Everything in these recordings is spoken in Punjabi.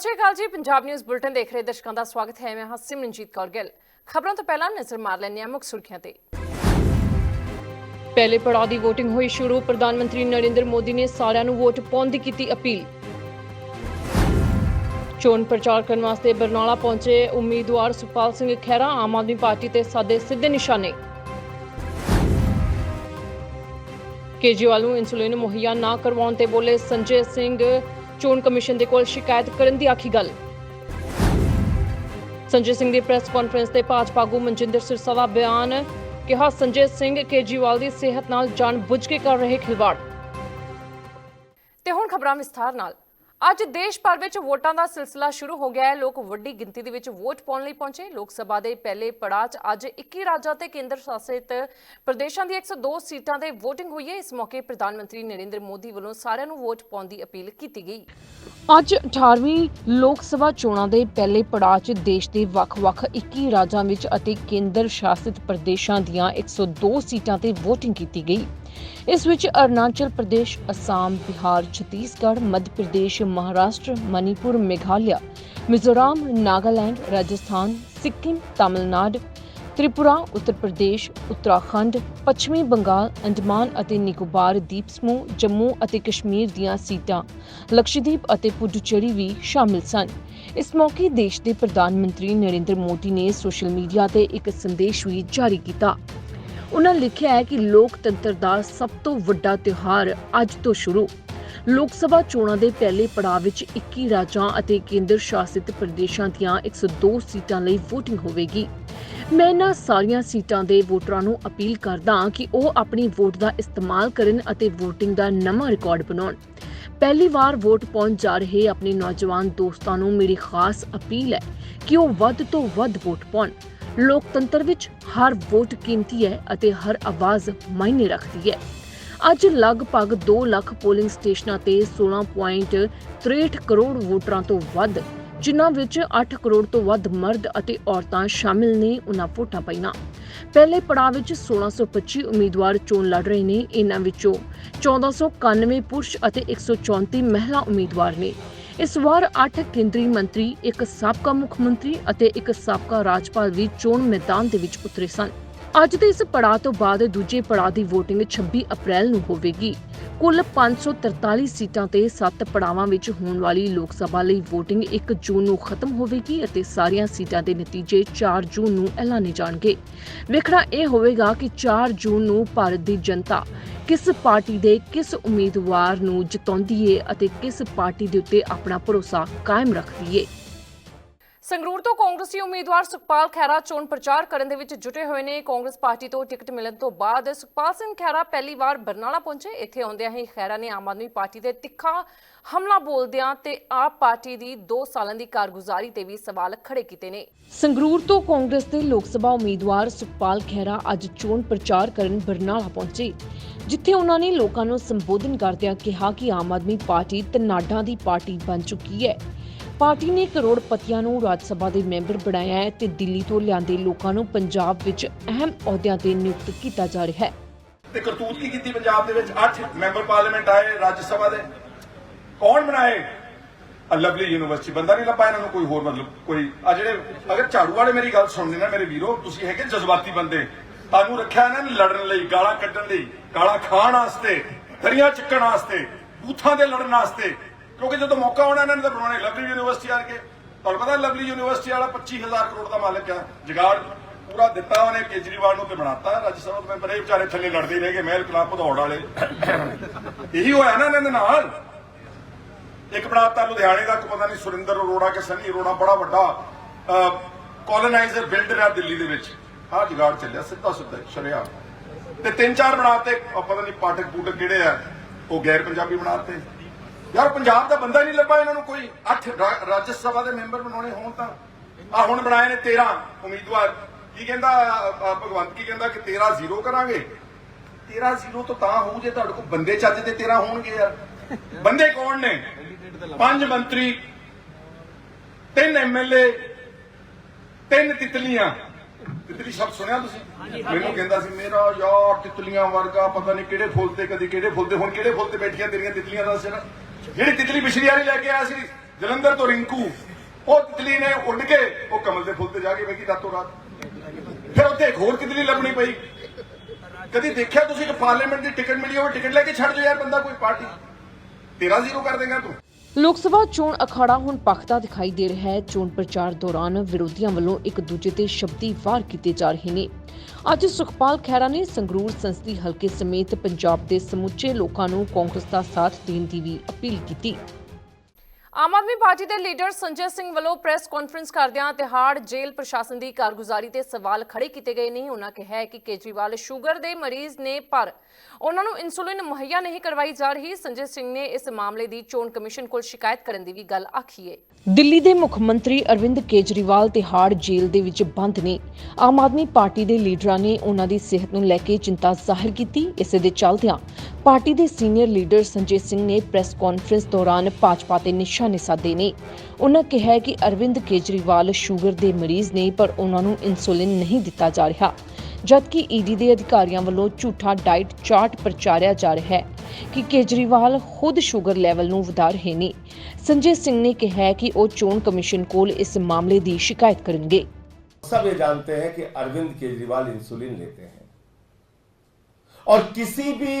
ਸ਼੍ਰੀ ਅਕਾਲ ਜੀ। ਪੰਜਾਬ ਨਿਊਜ਼ ਬੁਲਟਨ ਦੇਖ ਰਹੇ ਦਰਸ਼ਕਾਂ ਦਾ ਸਵਾਗਤ ਹੈ। ਮੈਂ ਹਾਂ ਸਿਮਰਨਜੀਤ ਕੌਰ ਗਿੱਲ। ਖਬਰਾਂ ਤੋਂ ਪਹਿਲਾਂ ਨਜ਼ਰ ਮਾਰ ਲੈਂਦੇ ਹਾਂ ਮੁੱਖ ਸੁਰਖੀਆਂ ਤੇ। ਪਹਿਲੇ ਪੜਾਅ ਦੀ VOTING ਹੋਈ ਸ਼ੁਰੂ। ਪ੍ਰਧਾਨ ਮੰਤਰੀ ਨਰਿੰਦਰ ਮੋਦੀ ਨੇ ਸਾਰਿਆਂ ਨੂੰ ਵੋਟ ਪਾਉਣ ਦੀ ਕੀਤੀ ਅਪੀਲ। ਚੋਣ ਪ੍ਰਚਾਰ ਕਰਨ ਵਾਸਤੇ ਬਰਨਾਲਾ ਪਹੁੰਚੇ ਉਮੀਦਵਾਰ ਸੁਖਪਾਲ ਸਿੰਘ ਖਹਿਰਾ, ਆਮ ਆਦਮੀ ਪਾਰਟੀ ਤੇ ਸਾਦੇ ਸਿੱਧੇ ਨਿਸ਼ਾਨੇ। ਕੇਜਰੀਵਾਲ ਨੂੰ ਇਨਸੂਲਿਨ ਮੁਹੱਈਆ ਨਾ ਕਰਵਾਉਣ ਤੇ ਬੋਲੇ ਸੰਜੇ ਸਿੰਘ ਚੋਣ ਕਮਿਸ਼ਨ ਦੇ ਕੋਲ ਸ਼ਿਕਾਇਤ ਕਰਨ ਦੀ ਆਖੀ ਗੱਲ। ਸੰਜੇ ਸਿੰਘ ਦੀ ਪ੍ਰੈਸ ਕਾਨਫਰੰਸ ਤੇ ਭਾਜਪਾ ਆਗੂ ਮਨਜਿੰਦਰ ਸਿਰਸਾ ਬਿਆਨ ਕਿਹਾ, ਸੰਜੇ ਸਿੰਘ ਕੇਜਰੀਵਾਲ ਦੀ ਸਿਹਤ ਨਾਲ ਜਾਣਬੁੱਝ ਕੇ ਕਰ ਰਹੇ ਖਿਲਵਾੜ। ਤੇ ਹੁਣ ਖਬਰਾਂ ਵਿਸਥਾਰ ਨਾਲ। ਅੱਜ ਦੇਸ਼ ਭਰ ਵਿੱਚ ਵੋਟਾਂ ਦਾ ਸਿਲਸਿਲਾ ਸ਼ੁਰੂ ਹੋ ਗਿਆ ਹੈ। ਲੋਕ ਵੱਡੀ ਗਿਣਤੀ ਦੇ ਵਿੱਚ ਵੋਟ ਪਾਉਣ ਲਈ ਪਹੁੰਚੇ। ਲੋਕ ਸਭਾ ਦੇ ਪਹਿਲੇ ਪੜਾਅ 'ਚ ਅੱਜ 21 ਰਾਜਾਂ ਤੇ ਕੇਂਦਰ ਸ਼ਾਸਿਤ ਪ੍ਰਦੇਸ਼ਾਂ ਦੀ 102 ਸੀਟਾਂ ਤੇ VOTING ਹੋਈ ਹੈ। ਇਸ ਮੌਕੇ ਪ੍ਰਧਾਨ ਮੰਤਰੀ ਨਰਿੰਦਰ ਮੋਦੀ ਵੱਲੋਂ ਸਾਰਿਆਂ ਨੂੰ ਵੋਟ ਪਾਉਣ ਦੀ ਅਪੀਲ ਕੀਤੀ ਗਈ। ਅੱਜ 18ਵੀਂ ਲੋਕ ਸਭਾ ਚੋਣਾਂ ਦੇ ਪਹਿਲੇ ਪੜਾਅ 'ਚ ਦੇਸ਼ ਦੇ ਵੱਖ-ਵੱਖ 21 ਰਾਜਾਂ ਵਿੱਚ ਅਤੇ ਕੇਂਦਰ ਸ਼ਾਸਿਤ ਪ੍ਰਦੇਸ਼ਾਂ ਦੀਆਂ 102 ਸੀਟਾਂ ਤੇ VOTING ਕੀਤੀ ਗਈ। ਇਸ ਵਿੱਚ ਅਰੁਣਾਚਲ ਪ੍ਰਦੇਸ਼, ਅਸਾਮ, ਬਿਹਾਰ, ਛੱਤੀਸਗੜ੍ਹ, ਮੱਧ ਪ੍ਰਦੇਸ਼, ਮਹਾਰਾਸ਼ਟਰ, ਮਨੀਪੁਰ, ਮੇਘਾਲਿਆ, ਮਿਜ਼ੋਰਮ, ਨਾਗਾਲੈਂਡ, ਰਾਜਸਥਾਨ, ਸਿੱਕਮ ਤਾਮਿਲਨਾਡੂ, ਤ੍ਰਿਪੁਰਾ, ਉੱਤਰ ਪ੍ਰਦੇਸ਼, ਉੱਤਰਾਖੰਡ, ਪੱਛਮੀ ਬੰਗਾਲ, ਅੰਡਮਾਨ ਅਤੇ ਨਿਕੋਬਾਰ ਦੀਪ ਸਮੂਹ, ਜੰਮੂ ਅਤੇ ਕਸ਼ਮੀਰ ਦੀਆਂ ਸੀਟਾਂ, ਲਕਸ਼ਦੀਪ ਅਤੇ ਪੁਡੁਚੇਰੀ ਵੀ ਸ਼ਾਮਿਲ ਸਨ। ਇਸ ਮੌਕੇ ਦੇਸ਼ ਦੇ ਪ੍ਰਧਾਨ ਮੰਤਰੀ ਨਰਿੰਦਰ ਮੋਦੀ ਨੇ ਸੋਸ਼ਲ ਮੀਡੀਆ ਤੇ ਇੱਕ ਸੰਦੇਸ਼ ਵੀ ਜਾਰੀ ਕੀਤਾ। ਉਨ੍ਹਾਂ ਲਿਖਿਆ ਹੈ ਕਿ ਲੋਕਤੰਤਰ ਦਾ ਸਭ ਤੋਂ ਵੱਡਾ ਤਿਉਹਾਰ ਅੱਜ ਤੋਂ ਸ਼ੁਰੂ। ਲੋਕ ਸਭਾ ਚੋਣਾਂ ਦੇ ਪਹਿਲੇ ਪੜਾਅ ਵਿੱਚ 21 ਰਾਜਾਂ ਅਤੇ ਕੇਂਦਰ ਸ਼ਾਸਿਤ ਪ੍ਰਦੇਸ਼ਾਂ ਦੀਆਂ 102 ਸੀਟਾਂ ਲਈ VOTING ਹੋਵੇਗੀ। ਮੈਂ ਇਹਨਾਂ ਸਾਰੀਆਂ ਸੀਟਾਂ ਦੇ ਵੋਟਰਾਂ ਨੂੰ ਅਪੀਲ ਕਰਦਾ ਹਾਂ ਕਿ ਉਹ ਆਪਣੀ ਵੋਟ ਦਾ ਇਸਤੇਮਾਲ ਕਰਨ ਅਤੇ VOTING ਦਾ ਨਵਾਂ ਰਿਕਾਰਡ ਬਣਾਉਣ। ਪਹਿਲੀ ਵਾਰ ਵੋਟ ਪਾਉਣ ਜਾ ਰਹੇ ਆਪਣੇ ਨੌਜਵਾਨ ਦੋਸਤਾਂ ਨੂੰ ਮੇਰੀ ਖਾਸ ਅਪੀਲ ਹੈ ਕਿ ਉਹ ਵੱਧ ਤੋਂ ਵੱਧ ਵੋਟ ਪਾਉਣ। ਲੋਕਤੰਤਰ ਵਿੱਚ ਹਰ ਵੋਟ ਕੀਮਤੀ ਹੈ ਅਤੇ ਹਰ ਆਵਾਜ਼ ਮਾਇਨੇ ਰੱਖਦੀ ਹੈ। ਅੱਜ ਲਗਭਗ 2 ਲੱਖ ਪੋਲਿੰਗ ਸਟੇਸ਼ਨਾਂ ਤੇ 16.63 ਕਰੋੜ ਵੋਟਰਾਂ ਤੋਂ ਵੱਧ, ਜਿਨ੍ਹਾਂ ਵਿੱਚ 8 ਕਰੋੜ ਤੋਂ ਵੱਧ ਮਰਦ ਅਤੇ ਔਰਤਾਂ ਸ਼ਾਮਿਲ ਨੇ ਉਹਨਾਂ ਵੋਟਾਂ ਪਾਈਆਂ। ਪਹਿਲੇ ਪੜਾਅ ਵਿੱਚ 1625 ਉਮੀਦਵਾਰ ਚੋਣ ਲੜ ਰਹੇ ਨੇ। ਇਹਨਾਂ ਵਿੱਚੋਂ 1491 ਪੁਰਸ਼ ਅਤੇ 134 ਮਹਿਲਾ ਉਮੀਦਵਾਰ ਨੇ। ਇਸ ਵਾਰ 8 ਕੇਂਦਰੀ ਮੰਤਰੀ, ਇੱਕ ਸਾਬਕਾ ਮੁੱਖ ਮੰਤਰੀ ਅਤੇ ਇੱਕ ਸਾਬਕਾ ਰਾਜਪਾਲ ਵੀ ਚੋਣ ਮੈਦਾਨ ਦੇ ਵਿੱਚ ਉਤਰੇ ਸਨ। ਅੱਜ ਦੇ ਇਸ ਪੜਾਅ ਤੋਂ ਬਾਅਦ ਦੂਜੇ ਪੜਾਅ ਦੀ VOTING 26 ਅਪ੍ਰੈਲ ਨੂੰ ਹੋਵੇਗੀ। ਕੁੱਲ 543 ਸੀਟਾਂ ਤੇ 7 ਪੜਾਵਾਂ ਵਿੱਚ ਹੋਣ ਵਾਲੀ ਲੋਕ ਸਭਾ ਲਈ VOTING 1 ਜੂਨ ਨੂੰ ਖਤਮ ਹੋਵੇਗੀ ਅਤੇ ਸਾਰੀਆਂ ਸੀਟਾਂ ਦੇ ਨਤੀਜੇ 4 ਜੂਨ ਨੂੰ ਐਲਾਨੇ ਜਾਣਗੇ। ਵੇਖਣਾ ਇਹ ਹੋਵੇਗਾ ਕਿ 4 ਜੂਨ ਨੂੰ ਭਾਰਤ ਦੀ ਜਨਤਾ ਕਿਸ ਪਾਰਟੀ ਦੇ ਕਿਸ ਉਮੀਦਵਾਰ ਨੂੰ ਜਿਤਾਉਂਦੀ ਏ ਅਤੇ ਕਿਸ ਪਾਰਟੀ ਦੇ ਉੱਤੇ ਆਪਣਾ ਭਰੋਸਾ ਕਾਇਮ ਰੱਖਦੀ ਏ। ਸੰਗਰੂਰ ਤੋਂ ਕਾਂਗਰਸੀ ਉਮੀਦਵਾਰ ਸੁਖਪਾਲ ਖਹਿਰਾ ਚੋਣ ਪ੍ਰਚਾਰ ਕਰਨ ਦੇ ਵਿੱਚ ਜੁਟੇ ਹੋਏ ਨੇ। ਕਾਂਗਰਸ ਪਾਰਟੀ ਤੋਂ ਟਿਕਟ ਮਿਲਣ ਤੋਂ ਬਾਅਦ ਸੁਖਪਾਲ ਸਿੰਘ ਖਹਿਰਾ ਪਹਿਲੀ ਵਾਰ ਬਰਨਾਲਾ ਪਹੁੰਚੇ। ਇੱਥੇ ਆਉਂਦਿਆਂ ਹੀ ਖਹਿਰਾ ਨੇ ਆਮ ਆਦਮੀ ਪਾਰਟੀ ਦੇ ਤਿੱਖਾ ਹਮਲਾ ਬੋਲਦਿਆਂ ਤੇ ਆਪ ਪਾਰਟੀ ਦੀ 2 ਸਾਲਾਂ ਦੀ ਕਾਰਗੁਜ਼ਾਰੀ ਤੇ ਵੀ ਸਵਾਲ ਖੜੇ ਕੀਤੇ ਨੇ। ਸੰਗਰੂਰ ਤੋਂ ਕਾਂਗਰਸ ਦੇ ਲੋਕ ਸਭਾ ਉਮੀਦਵਾਰ ਸੁਖਪਾਲ ਖਹਿਰਾ ਅੱਜ ਚੋਣ ਪ੍ਰਚਾਰ ਕਰਨ ਬਰਨਾਲਾ ਪਹੁੰਚੇ, ਜਿੱਥੇ ਉਹਨਾਂ ਨੇ ਲੋਕਾਂ ਨੂੰ ਸੰਬੋਧਨ ਕਰਦਿਆਂ ਕਿਹਾ ਕਿ ਆਮ ਆਦਮੀ ਪਾਰਟੀ ਤਨਾਡਾਂ ਦੀ ਪਾਰਟੀ ਬਣ ਚੁੱਕੀ ਹੈ। ਪਾਰਟੀ ਨੇ ਕਰੋੜਪਤੀਆਂ ਨੂੰ ਰਾਜ ਸਭਾ ਦੇ ਮੈਂਬਰ ਬਣਾਇਆ ਹੈ ਤੇ ਦਿੱਲੀ ਤੋਂ ਲਿਆਂਦੇ ਲੋਕਾਂ ਨੂੰ ਪੰਜਾਬ ਵਿੱਚ ਅਹਿਮ ਅਹੁਦਿਆਂ ਤੇ ਨਿਯੁਕਤ ਕੀਤਾ ਜਾ ਰਿਹਾ ਹੈ। ਤੇ ਕਰਤੂਤ ਕੀ ਕੀਤੀ ਪੰਜਾਬ ਦੇ ਵਿੱਚ? 8 ਮੈਂਬਰ ਪਾਰਲੀਮੈਂਟ ਆਏ, ਰਾਜ ਸਭਾ ਦੇ। ਕੌਣ ਬਣਾਏ? ਆ ਲਵਲੀ ਯੂਨੀਵਰਸਿਟੀ, ਬੰਦਾ ਨਹੀਂ ਲੱਭਾ ਇਹਨਾਂ ਨੂੰ ਕੋਈ ਹੋਰ ਮਤਲਬ, ਕੋਈ। ਆ ਜਿਹੜੇ, ਅਗਰ ਝਾੜੂ ਵਾਲੇ ਮੇਰੀ ਗੱਲ ਸੁਣਦੇ ਨਾ, ਮੇਰੇ ਵੀਰੋ, ਤੁਸੀਂ ਹੈਗੇ ਜਜ਼ਬਾਤੀ ਬੰਦੇ, ਤੁਹਾਨੂੰ ਰੱਖਿਆ ਇਹਨਾਂ ਨੇ ਲੜਨ ਲਈ, ਗਾਲਾਂ ਕੱਢਣ ਲਈ, ਗਾਲਾਂ ਖਾਣ ਵਾਸਤੇ, ਦਰੀਆਂ ਚੱਕਣ ਵਾਸਤੇ, ਬੂਥਾਂ ਦੇ ਲੜਨ ਵਾਸਤੇ। ਕਿਉਂਕਿ ਜਦੋਂ ਮੌਕਾ ਆਉਣਾ, ਇਹਨਾਂ ਨੇ ਤਾਂ ਬਣਾਉਣੇ ਲਵਲੀ ਯੂਨੀਵਰਸਿਟੀ ਆ ਕੇ, ਤੁਹਾਨੂੰ ਪਤਾ ਲਵਲੀ ਯੂਨੀਵਰਸਿਟੀ ਵਾਲਾ 25000 ਕਰੋੜ ਦਾ ਮਾਲਕ ਆ, ਜਗਾੜ ਪੂਰਾ ਦਿੱਤਾ ਉਹਨੇ, ਕੇਜਰੀਵਾਲ ਨੂੰ ਤੇ ਬਣਾਤਾ। ਰਾਜ ਸਭਾ ਦੇ ਮੈਂਬਰ ਇਹ ਵਿਚਾਰੇ ਥੱਲੇ ਲੜਦੇ ਰਹਿ ਗਏ ਮਹਿਲ ਕਲਾ ਭਦੌੜ ਵਾਲੇ। ਇਹੀ ਹੋਇਆ ਨਾ ਇਹਨਾਂ ਦੇ ਨਾਲ। ਇੱਕ ਬਣਾਤਾ ਲੁਧਿਆਣੇ ਦਾ ਕੋਈ ਪਤਾ ਨਹੀਂ ਸੁਰਿੰਦਰ ਅਰੋੜਾ ਕਿ ਸਨੀ ਅਰੋੜਾ, ਬੜਾ ਵੱਡਾ ਕੋਲੋਨਾਈਜ਼ਰ ਬਿਲਡਰ ਆ ਦਿੱਲੀ ਦੇ ਵਿੱਚ। ਆਹ ਜਗਾੜ ਚੱਲਿਆ, ਸਿੱਧਾ ਸਿੱਧਾ ਸ਼ਰਿਆ ਤੇ ਤਿੰਨ ਚਾਰ ਬਣਾਤੇ ਉਹ ਪਤਾ ਨਹੀਂ ਪਾਠਕ ਪੂਟਕ ਕਿਹੜੇ ਆ, ਉਹ ਗੈਰ ਪੰਜਾਬੀ ਬਣਾਤੇ। ਯਾਰ ਪੰਜਾਬ ਦਾ ਬੰਦਾ ਨਹੀਂ ਲੱਭਾ ਇਹਨਾਂ ਨੂੰ ਕੋਈ। ਅੱਠ ਰਾਜ ਸਭਾ ਦੇ ਮੈਂਬਰ ਬਣਾਉਣੇ ਹੋਣ ਤਾਂ। ਆ ਹੁਣ ਬਣਾਏ ਨੇ 13 ਉਮੀਦਵਾਰ। ਕੀ ਕਹਿੰਦਾ ਭਗਵੰਤ ਕੀ ਕਹਿੰਦਾ ਕਿ 13 ਜ਼ੀਰੋ ਕਰਾਂਗੇ? 13 ਜ਼ੀਰੋ ਤੋਂ ਤਾਂ ਹੋਊ ਜੇ ਤੁਹਾਡੇ ਕੋਲ ਬੰਦੇ ਚੱਜ ਦੇ 13 ਹੋਣਗੇ ਯਾਰ। ਬੰਦੇ ਕੌਣ ਨੇ? ਪੰਜ ਮੰਤਰੀ, ਤਿੰਨ ਐਮਐਲਏ ਤਿੰਨ ਤਿਤਲੀਆਂ। ਤਿਤਲੀ ਸ਼ਬਦ ਸੁਣਿਆ ਤੁਸੀਂ? ਮੈਨੂੰ ਕਹਿੰਦਾ ਸੀ, ਮੇਰਾ ਯਾਰ ਤਿਤਲੀਆਂ ਵਰਗਾ ਪਤਾ ਨਹੀਂ ਕਿਹੜੇ ਫੁੱਲ ਤੇ ਕਦੀ ਕਿਹੜੇ ਫੁੱਲ ਤੇ, ਹੁਣ ਕਿਹੜੇ ਫੁੱਲ ਤੇ ਬੈਠੀਆਂ ਤੇਰੀਆਂ ਤਿਤਲੀਆਂ ਦਾ ਸਿਰ ਜਿਹੜੀ ਤਿਤਲੀ ਪਿਛਲੀ ਵਾਰੀ ਲੈ ਕੇ ਆਇਆ ਸੀ, ਜਲੰਧਰ ਤੋਂ ਰਿੰਕੂ, ਉਹ ਤਿਤਲੀ ਨੇ ਉੱਡ ਕੇ ਉਹ ਕਮਲ ਦੇ ਫੁੱਲ ਤੇ ਜਾ ਕੇ ਬੈਠੀ ਰਾਤੋਂ ਰਾਤ। ਫਿਰ ਉੱਥੇ ਇੱਕ ਹੋਰ ਤਿਤਲੀ ਲੱਭਣੀ ਪਈ। ਕਦੀ ਦੇਖਿਆ ਤੁਸੀਂ ਕਿ ਪਾਰਲੀਮੈਂਟ ਦੀ ਟਿਕਟ ਮਿਲੀ ਹੋਵੇ, ਟਿਕਟ ਲੈ ਕੇ ਛੱਡ ਜੋ ਯਾਰ, ਬੰਦਾ ਕੋਈ ਪਾਰਟੀ। ਤੇਰਾ ਜ਼ੀਰੋ ਕਰ ਦੇਗਾ ਤੂੰ। ਲੋਕ ਸਭਾ ਚੋਣ ਅਖਾੜਾ ਹੁਣ ਪਖਤਾ ਦਿਖਾਈ ਦੇ ਰਿਹਾ ਹੈ। ਚੋਣ ਪ੍ਰਚਾਰ ਦੌਰਾਨ ਵਿਰੋਧੀਆਂ ਵੱਲੋਂ ਇੱਕ ਦੂਜੇ ਤੇ ਸ਼ਬਦੀ ਵਾਰ ਕੀਤੇ ਜਾ ਰਹੇ ਨੇ। ਅੱਜ ਸੁਖਪਾਲ ਖਹਿਰਾ ਨੇ ਸੰਗਰੂਰ ਸੰਸਦੀ ਹਲਕੇ ਸਮੇਤ ਪੰਜਾਬ ਦੇ ਸਮੁੱਚੇ ਲੋਕਾਂ ਨੂੰ ਕਾਂਗਰਸ ਦਾ ਸਾਥ ਦੇਣ ਦੀ ਵੀ ਅਪੀਲ ਕੀਤੀ। ਆਮ ਆਦਮੀ ਪਾਰਟੀ ਦੇ ਲੀਡਰ ਸੰਜੇ ਸਿੰਘ ਵੱਲੋਂ ਪ੍ਰੈਸ ਕਾਨਫਰੰਸ ਕਰਦਿਆਂ ਤਿਹਾੜ ਜੇਲ੍ਹ ਪ੍ਰਸ਼ਾਸਨ ਦੀ ਕਾਰਗੁਜ਼ਾਰੀ ਤੇ ਸਵਾਲ ਖੜੇ ਕੀਤੇ ਗਏ ਨੇ। ਉਹਨਾਂ ਕਿਹਾ ਕਿ ਕੇਜਰੀਵਾਲ ਸ਼ੂਗਰ ਦੇ ਮਰੀਜ਼ ਨੇ, ਪਰ ਉਹਨਾਂ ਨੂੰ ਇਨਸੂਲਿਨ ਮੁਹੱਈਆ ਨਹੀਂ ਕਰਵਾਈ ਜਾ ਰਹੀ। ਸੰਜੇ ਸਿੰਘ ਨੇ ਇਸ ਮਾਮਲੇ ਦੀ ਚੋਣ ਕਮਿਸ਼ਨ ਕੋਲ ਸ਼ਿਕਾਇਤ ਕਰਨ ਦੀ ਵੀ ਗੱਲ ਆਖੀ ਹੈ। ਦਿੱਲੀ ਦੇ ਮੁੱਖ ਮੰਤਰੀ ਅਰਵਿੰਦ ਕੇਜਰੀਵਾਲ ਤਿਹਾੜ ਜੇਲ੍ਹ ਦੇ ਵਿੱਚ ਬੰਦ ਨੇ। ਆਮ ਆਦਮੀ ਪਾਰਟੀ ਦੇ ਲੀਡਰਾਂ ਨੇ ਉਹਨਾਂ ਦੀ ਸਿਹਤ ਨੂੰ ਲੈ ਕੇ ਚਿੰਤਾ ਜ਼ਾਹਿਰ ਕੀਤੀ। ਇਸੇ ਦੇ ਚੱਲਦਿਆਂ ਪਾਰਟੀ ਦੇ ਸੀਨੀਅਰ ਲੀਡਰ ਸੰਜੇ ਸਿੰਘ ਨੇ ਪ੍ਰੈਸ ਕਾਨਫਰੰਸ ਦੌਰਾਨ ਭਾਜਪਾ ਤੇ ਨਿਸ਼ਾਨੇ ਸਾਧੇ ਨੇ ਉਹਨਾਂ ਕਿਹਾ ਹੈ ਕਿ ਅਰਵਿੰਦ ਕੇਜਰੀਵਾਲ ਸ਼ੂਗਰ ਦੇ ਮਰੀਜ਼ ਨੇ ਪਰ ਉਹਨਾਂ ਨੂੰ ਇਨਸੂਲਿਨ ਨਹੀਂ ਦਿੱਤਾ ਜਾ ਰਿਹਾ ਜਦਕਿ ਈਡੀ ਦੇ ਅਧਿਕਾਰੀਆਂ ਵੱਲੋਂ ਝੂਠਾ ਡਾਈਟ ਚਾਰਟ ਪ੍ਰਚਾਰਿਆ ਜਾ ਰਿਹਾ ਹੈ ਕਿ ਕੇਜਰੀਵਾਲ ਖੁਦ ਸ਼ੂਗਰ ਲੈਵਲ ਨੂੰ ਵਧਾ ਰਹੇ ਨੇ ਸੰਜੇ ਸਿੰਘ ਨੇ ਕਿਹਾ ਹੈ ਕਿ ਉਹ ਚੋਣ ਕਮਿਸ਼ਨ ਕੋਲ ਇਸ ਮਾਮਲੇ ਦੀ ਸ਼ਿਕਾਇਤ ਕਰਨਗੇ सब ये जानते हैं कि अरविंद केजरीवाल इंसुलिन लेते हैं और किसी भी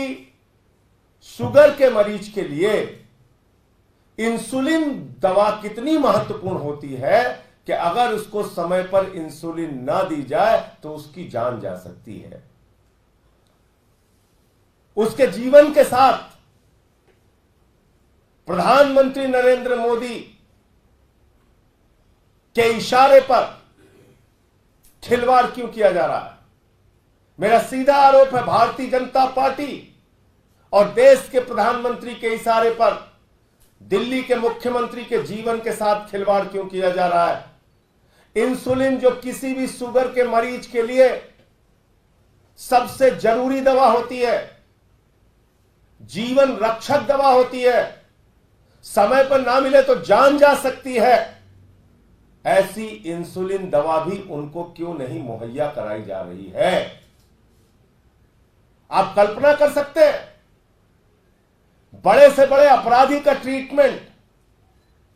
शुगर के मरीज के लिए इंसुलिन दवा कितनी महत्वपूर्ण होती है कि अगर उसको समय पर इंसुलिन ना दी जाए तो उसकी जान जा सकती है। उसके जीवन के साथ प्रधानमंत्री नरेंद्र मोदी के इशारे पर खिलवाड़ क्यों किया जा रहा है? मेरा सीधा आरोप है, भारतीय जनता पार्टी और देश के प्रधानमंत्री के इशारे पर दिल्ली के मुख्यमंत्री के जीवन के साथ खिलवाड़ क्यों किया जा रहा है? इंसुलिन जो किसी भी शुगर के मरीज़ के लिए सबसे ज़रूरी दवा होती है, जीवन रक्षक दवा होती है, समय पर ना मिले तो जान जा सकती है। ऐसी इंसुलिन दवा भी उनको क्यों नहीं मुहैया कराई जा रही है? आप कल्पना कर सकते हैं बड़े से बड़े अपराधी का ट्रीटमेंट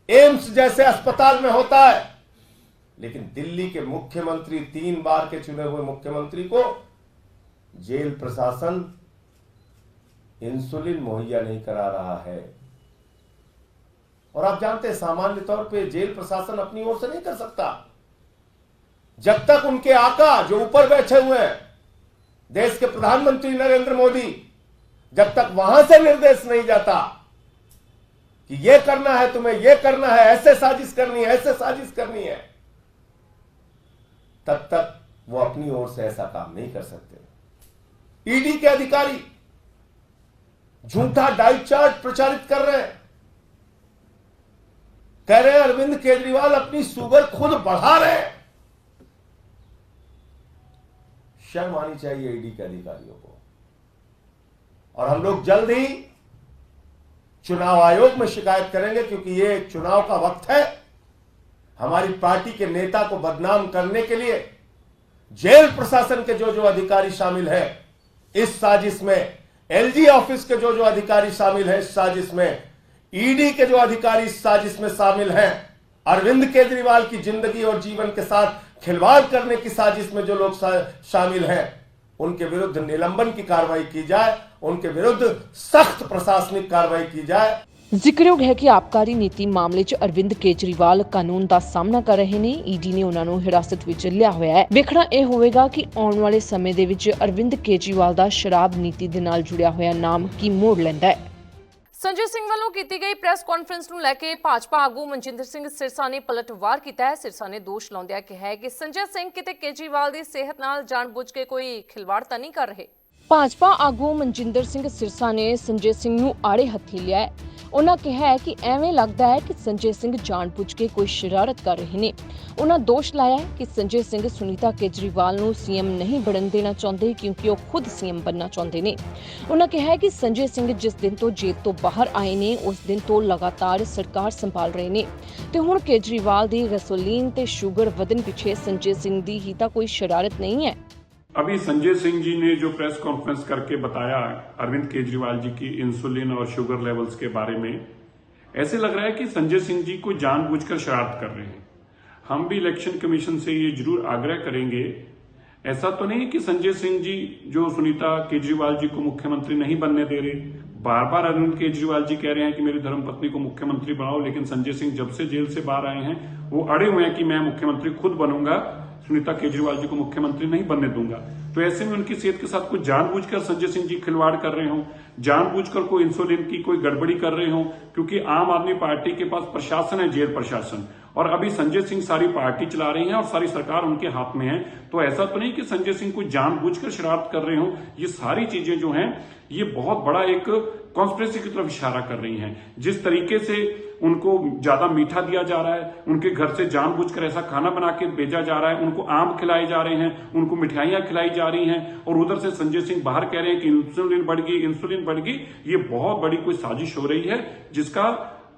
एम्स जैसे अस्पताल में होता है। लेकिन दिल्ली के मुख्यमंत्री तीन बार के चुने हुए मुख्यमंत्री को जेल प्रशासन इंसुलिन मुहैया नहीं करा रहा है। और आप जानते हैं, सामान्य तौर पे जेल प्रशासन अपनी ओर से नहीं कर सकता। जब तक उनके आका जो ऊपर बैठे हुए हैं, देश के प्रधानमंत्री नरेंद्र मोदी जब तक वहाँ से निर्देश नहीं जाता कि यह करना है तुम्हें यह करना है, ऐसे साजिश करनी है, ऐसे साजिश करनी है, तब तक वो अपनी ओर से ऐसा काम नहीं कर सकते। ईडी के अधिकारी झूठा डाइट चार्ट प्रचारित कर रहे हैं। कह रहे हैं, अरविंद केजरीवाल अपनी शुगर खुद बढ़ा रहे हैं। शर्म आनी चाहिए ईडी के अधिकारियों को। और हम लोग जल्द ही चुनाव आयोग में शिकायत करेंगे, क्योंकि ये चुनाव का वक्त है। हमारी पार्टी के नेता को बदनाम करने के लिए जेल प्रशासन के जो जो अधिकारी शामिल है, इस साजिश में, एलजी ऑफ़िस के जो जो अधिकारी शामिल है, इस साजिश में, ईडी के जो अधिकारी इस साजिश में शामिल हैं, अरविंद केजरीवाल की ज़िंदगी और जीवन के साथ खिलवाड़ करने की साजिश में जो लोग शामिल हैं उनके विरुद्ध निलंबन की कार्रवाई की जाए उनके विरुद्ध सख्त प्रशासनिक कार्रवाई की जाए ਜ਼ਿਕਰਯੋਗ ਹੈ ਕਿ ਆਬਕਾਰੀ ਨੀਤੀ ਮਾਮਲੇ 'ਚ ਅਰਵਿੰਦ ਕੇਜਰੀਵਾਲ ਕਾਨੂੰਨ ਦਾ ਸਾਹਮਣਾ ਕਰ ਰਹੇ ਨੇ ਈਡੀ ਨੇ ਉਹਨਾਂ ਨੂੰ ਹਿਰਾਸਤ ਵਿੱਚ ਲਿਆ ਹੋਇਆ ਹੈ ਵੇਖਣਾ ਇਹ ਹੋਵੇਗਾ ਕਿ ਆਉਣ ਵਾਲੇ ਸਮੇਂ ਦੇ ਵਿੱਚ ਅਰਵਿੰਦ ਕੇਜਰੀਵਾਲ ਦਾ ਸ਼ਰਾਬ ਨੀਤੀ ਦੇ ਨਾਲ ਜੁੜਿਆ ਹੋਇਆ ਨਾਮ ਕੀ ਮੋੜ ਲੈਂਦਾ ਹੈ ਸੰਜੇ ਸਿੰਘ ਵੱਲੋਂ ਕੀਤੀ ਗਈ ਪ੍ਰੈਸ ਕਾਨਫਰੰਸ ਨੂੰ ਲੈ ਕੇ ਭਾਜਪਾ ਆਗੂ ਮਨਜਿੰਦਰ ਸਿੰਘ ਸਿਰਸਾ ਨੇ ਪਲਟਵਾਰ ਕੀਤਾ ਹੈ। ਸਿਰਸਾ ਨੇ ਦੋਸ਼ ਲਾਉਂਦਿਆਂ ਕਿਹਾ ਹੈ ਕਿ ਸੰਜੇ ਸਿੰਘ ਕਿਤੇ ਕੇਜਰੀਵਾਲ ਦੀ ਸਿਹਤ ਨਾਲ ਜਾਣਬੁੱਝ ਕੇ ਕੋਈ ਖਿਲਵਾੜ ਤਾਂ ਨਹੀਂ ਕਰ ਰਹੇ। ਭਾਜਪਾ ਆਗੂ ਮਨਜਿੰਦਰ ਸਿੰਘ ਸਿਰਸਾ ਨੇ ਸੰਜੇ ਸਿੰਘ ਨੂੰ ਆੜੇ ਹੱਥੀ ਲਿਆ ਹੈ। ਉਹਨਾਂ ਕਿਹਾ ਹੈ ਕਿ ਐਵੇਂ ਲੱਗਦਾ ਹੈ ਕਿ ਸੰਜੇ ਸਿੰਘ ਜਾਣਬੁੱਝ ਕੇ ਕੋਈ ਸ਼ਰਾਰਤ ਕਰ ਰਹੇ ਨੇ। ਉਹਨਾਂ ਦੋਸ਼ ਲਾਇਆ ਹੈ ਕਿ ਸੰਜੇ ਸਿੰਘ ਸੁਨੀਤਾ ਕੇਜਰੀਵਾਲ ਨੂੰ ਸੀਐਮ ਨਹੀਂ ਬਣਨ ਦੇਣਾ ਚਾਹੁੰਦੇ ਕਿਉਂਕਿ ਉਹ ਖੁਦ ਸੀਐਮ ਬਣਨਾ ਚਾਹੁੰਦੇ ਨੇ। ਉਹਨਾਂ ਕਿਹਾ ਹੈ ਕਿ ਸੰਜੇ ਸਿੰਘ ਜਿਸ ਦਿਨ ਤੋਂ ਜੇਲ੍ਹ ਤੋਂ ਬਾਹਰ ਆਏ ਨੇ, ਉਸ ਦਿਨ ਤੋਂ ਲਗਾਤਾਰ ਸਰਕਾਰ ਸੰਭਾਲ ਰਹੇ ਨੇ। ਤੇ ਹੁਣ ਕੇਜਰੀਵਾਲ ਦੀ ਗੈਸੋਲੀਨ ਤੇ ਸ਼ੂਗਰ ਵਧਣ ਪਿੱਛੇ ਸੰਜੇ ਸਿੰਘ ਦੀ ਹੀ ਤਾਂ ਕੋਈ ਸ਼ਰਾਰਤ ਨਹੀਂ ਹੈ। अभी संजय सिंह जी ने जो प्रेस कॉन्फ्रेंस करके बताया, अरविंद केजरीवाल जी की इंसुलिन और शुगर लेवल्स के बारे में, ऐसे लग रहा है कि संजय सिंह जी को जानबूझकर शरारत कर रहे हैं। हम भी इलेक्शन कमीशन से ये ज़रूर आग्रह करेंगे। ऐसा तो नहीं कि संजय सिंह जी, जो सुनीता केजरीवाल जी को मुख्यमंत्री नहीं बनने दे रहे बार बार अरविंद केजरीवाल जी कह रहे हैं कि मेरी धर्मपत्नी को मुख्यमंत्री बनाओ, लेकिन संजय सिंह जब से जेल से बाहर आए हैं, वो अड़े हुए हैं कि मैं मुख्यमंत्री खुद बनूँगा। सुनीता केजरीवाल जी को मुख्यमंत्री नहीं बनने दूँगा। तो ऐसे में उनकी सेहत के साथ कुछ जानबूझकर संजय सिंह जी खिलवाड़ कर रहे हो, जानबूझकर कोई इंसुलिन की कोई गड़बड़ी कर रहे हो, क्योंकि आम आदमी पार्टी के पास प्रशासन है, जेल प्रशासन। और अभी संजय सिंह सारी पार्टी चला रहे हैं और सारी सरकार उनके हाथ में है। तो ऐसा तो नहीं कि संजय सिंह कोई जानबूझकर शरारत कर रहे हो। ये सारी चीज़ें जो हैं, ये बहुत बड़ा एक कॉन्स्पिरेसी की तरफ़ इशारा कर रही हैं। जिस तरीके से उनको ज़्यादा मीठा दिया जा रहा है, उनके घर से जानबूझकर ऐसा खाना बना के भेजा जा रहा है, उनको आम खिलाए जा रहे हैं, उनको मिठाइयाँ खिलाई जा रही हैं और उधर से संजय सिंह बाहर कह रहे हैं कि इंसुलिन बढ़ गई, इंसुलिन बढ़ गई। ये बहुत बड़ी कोई साजिश हो रही है, जिसका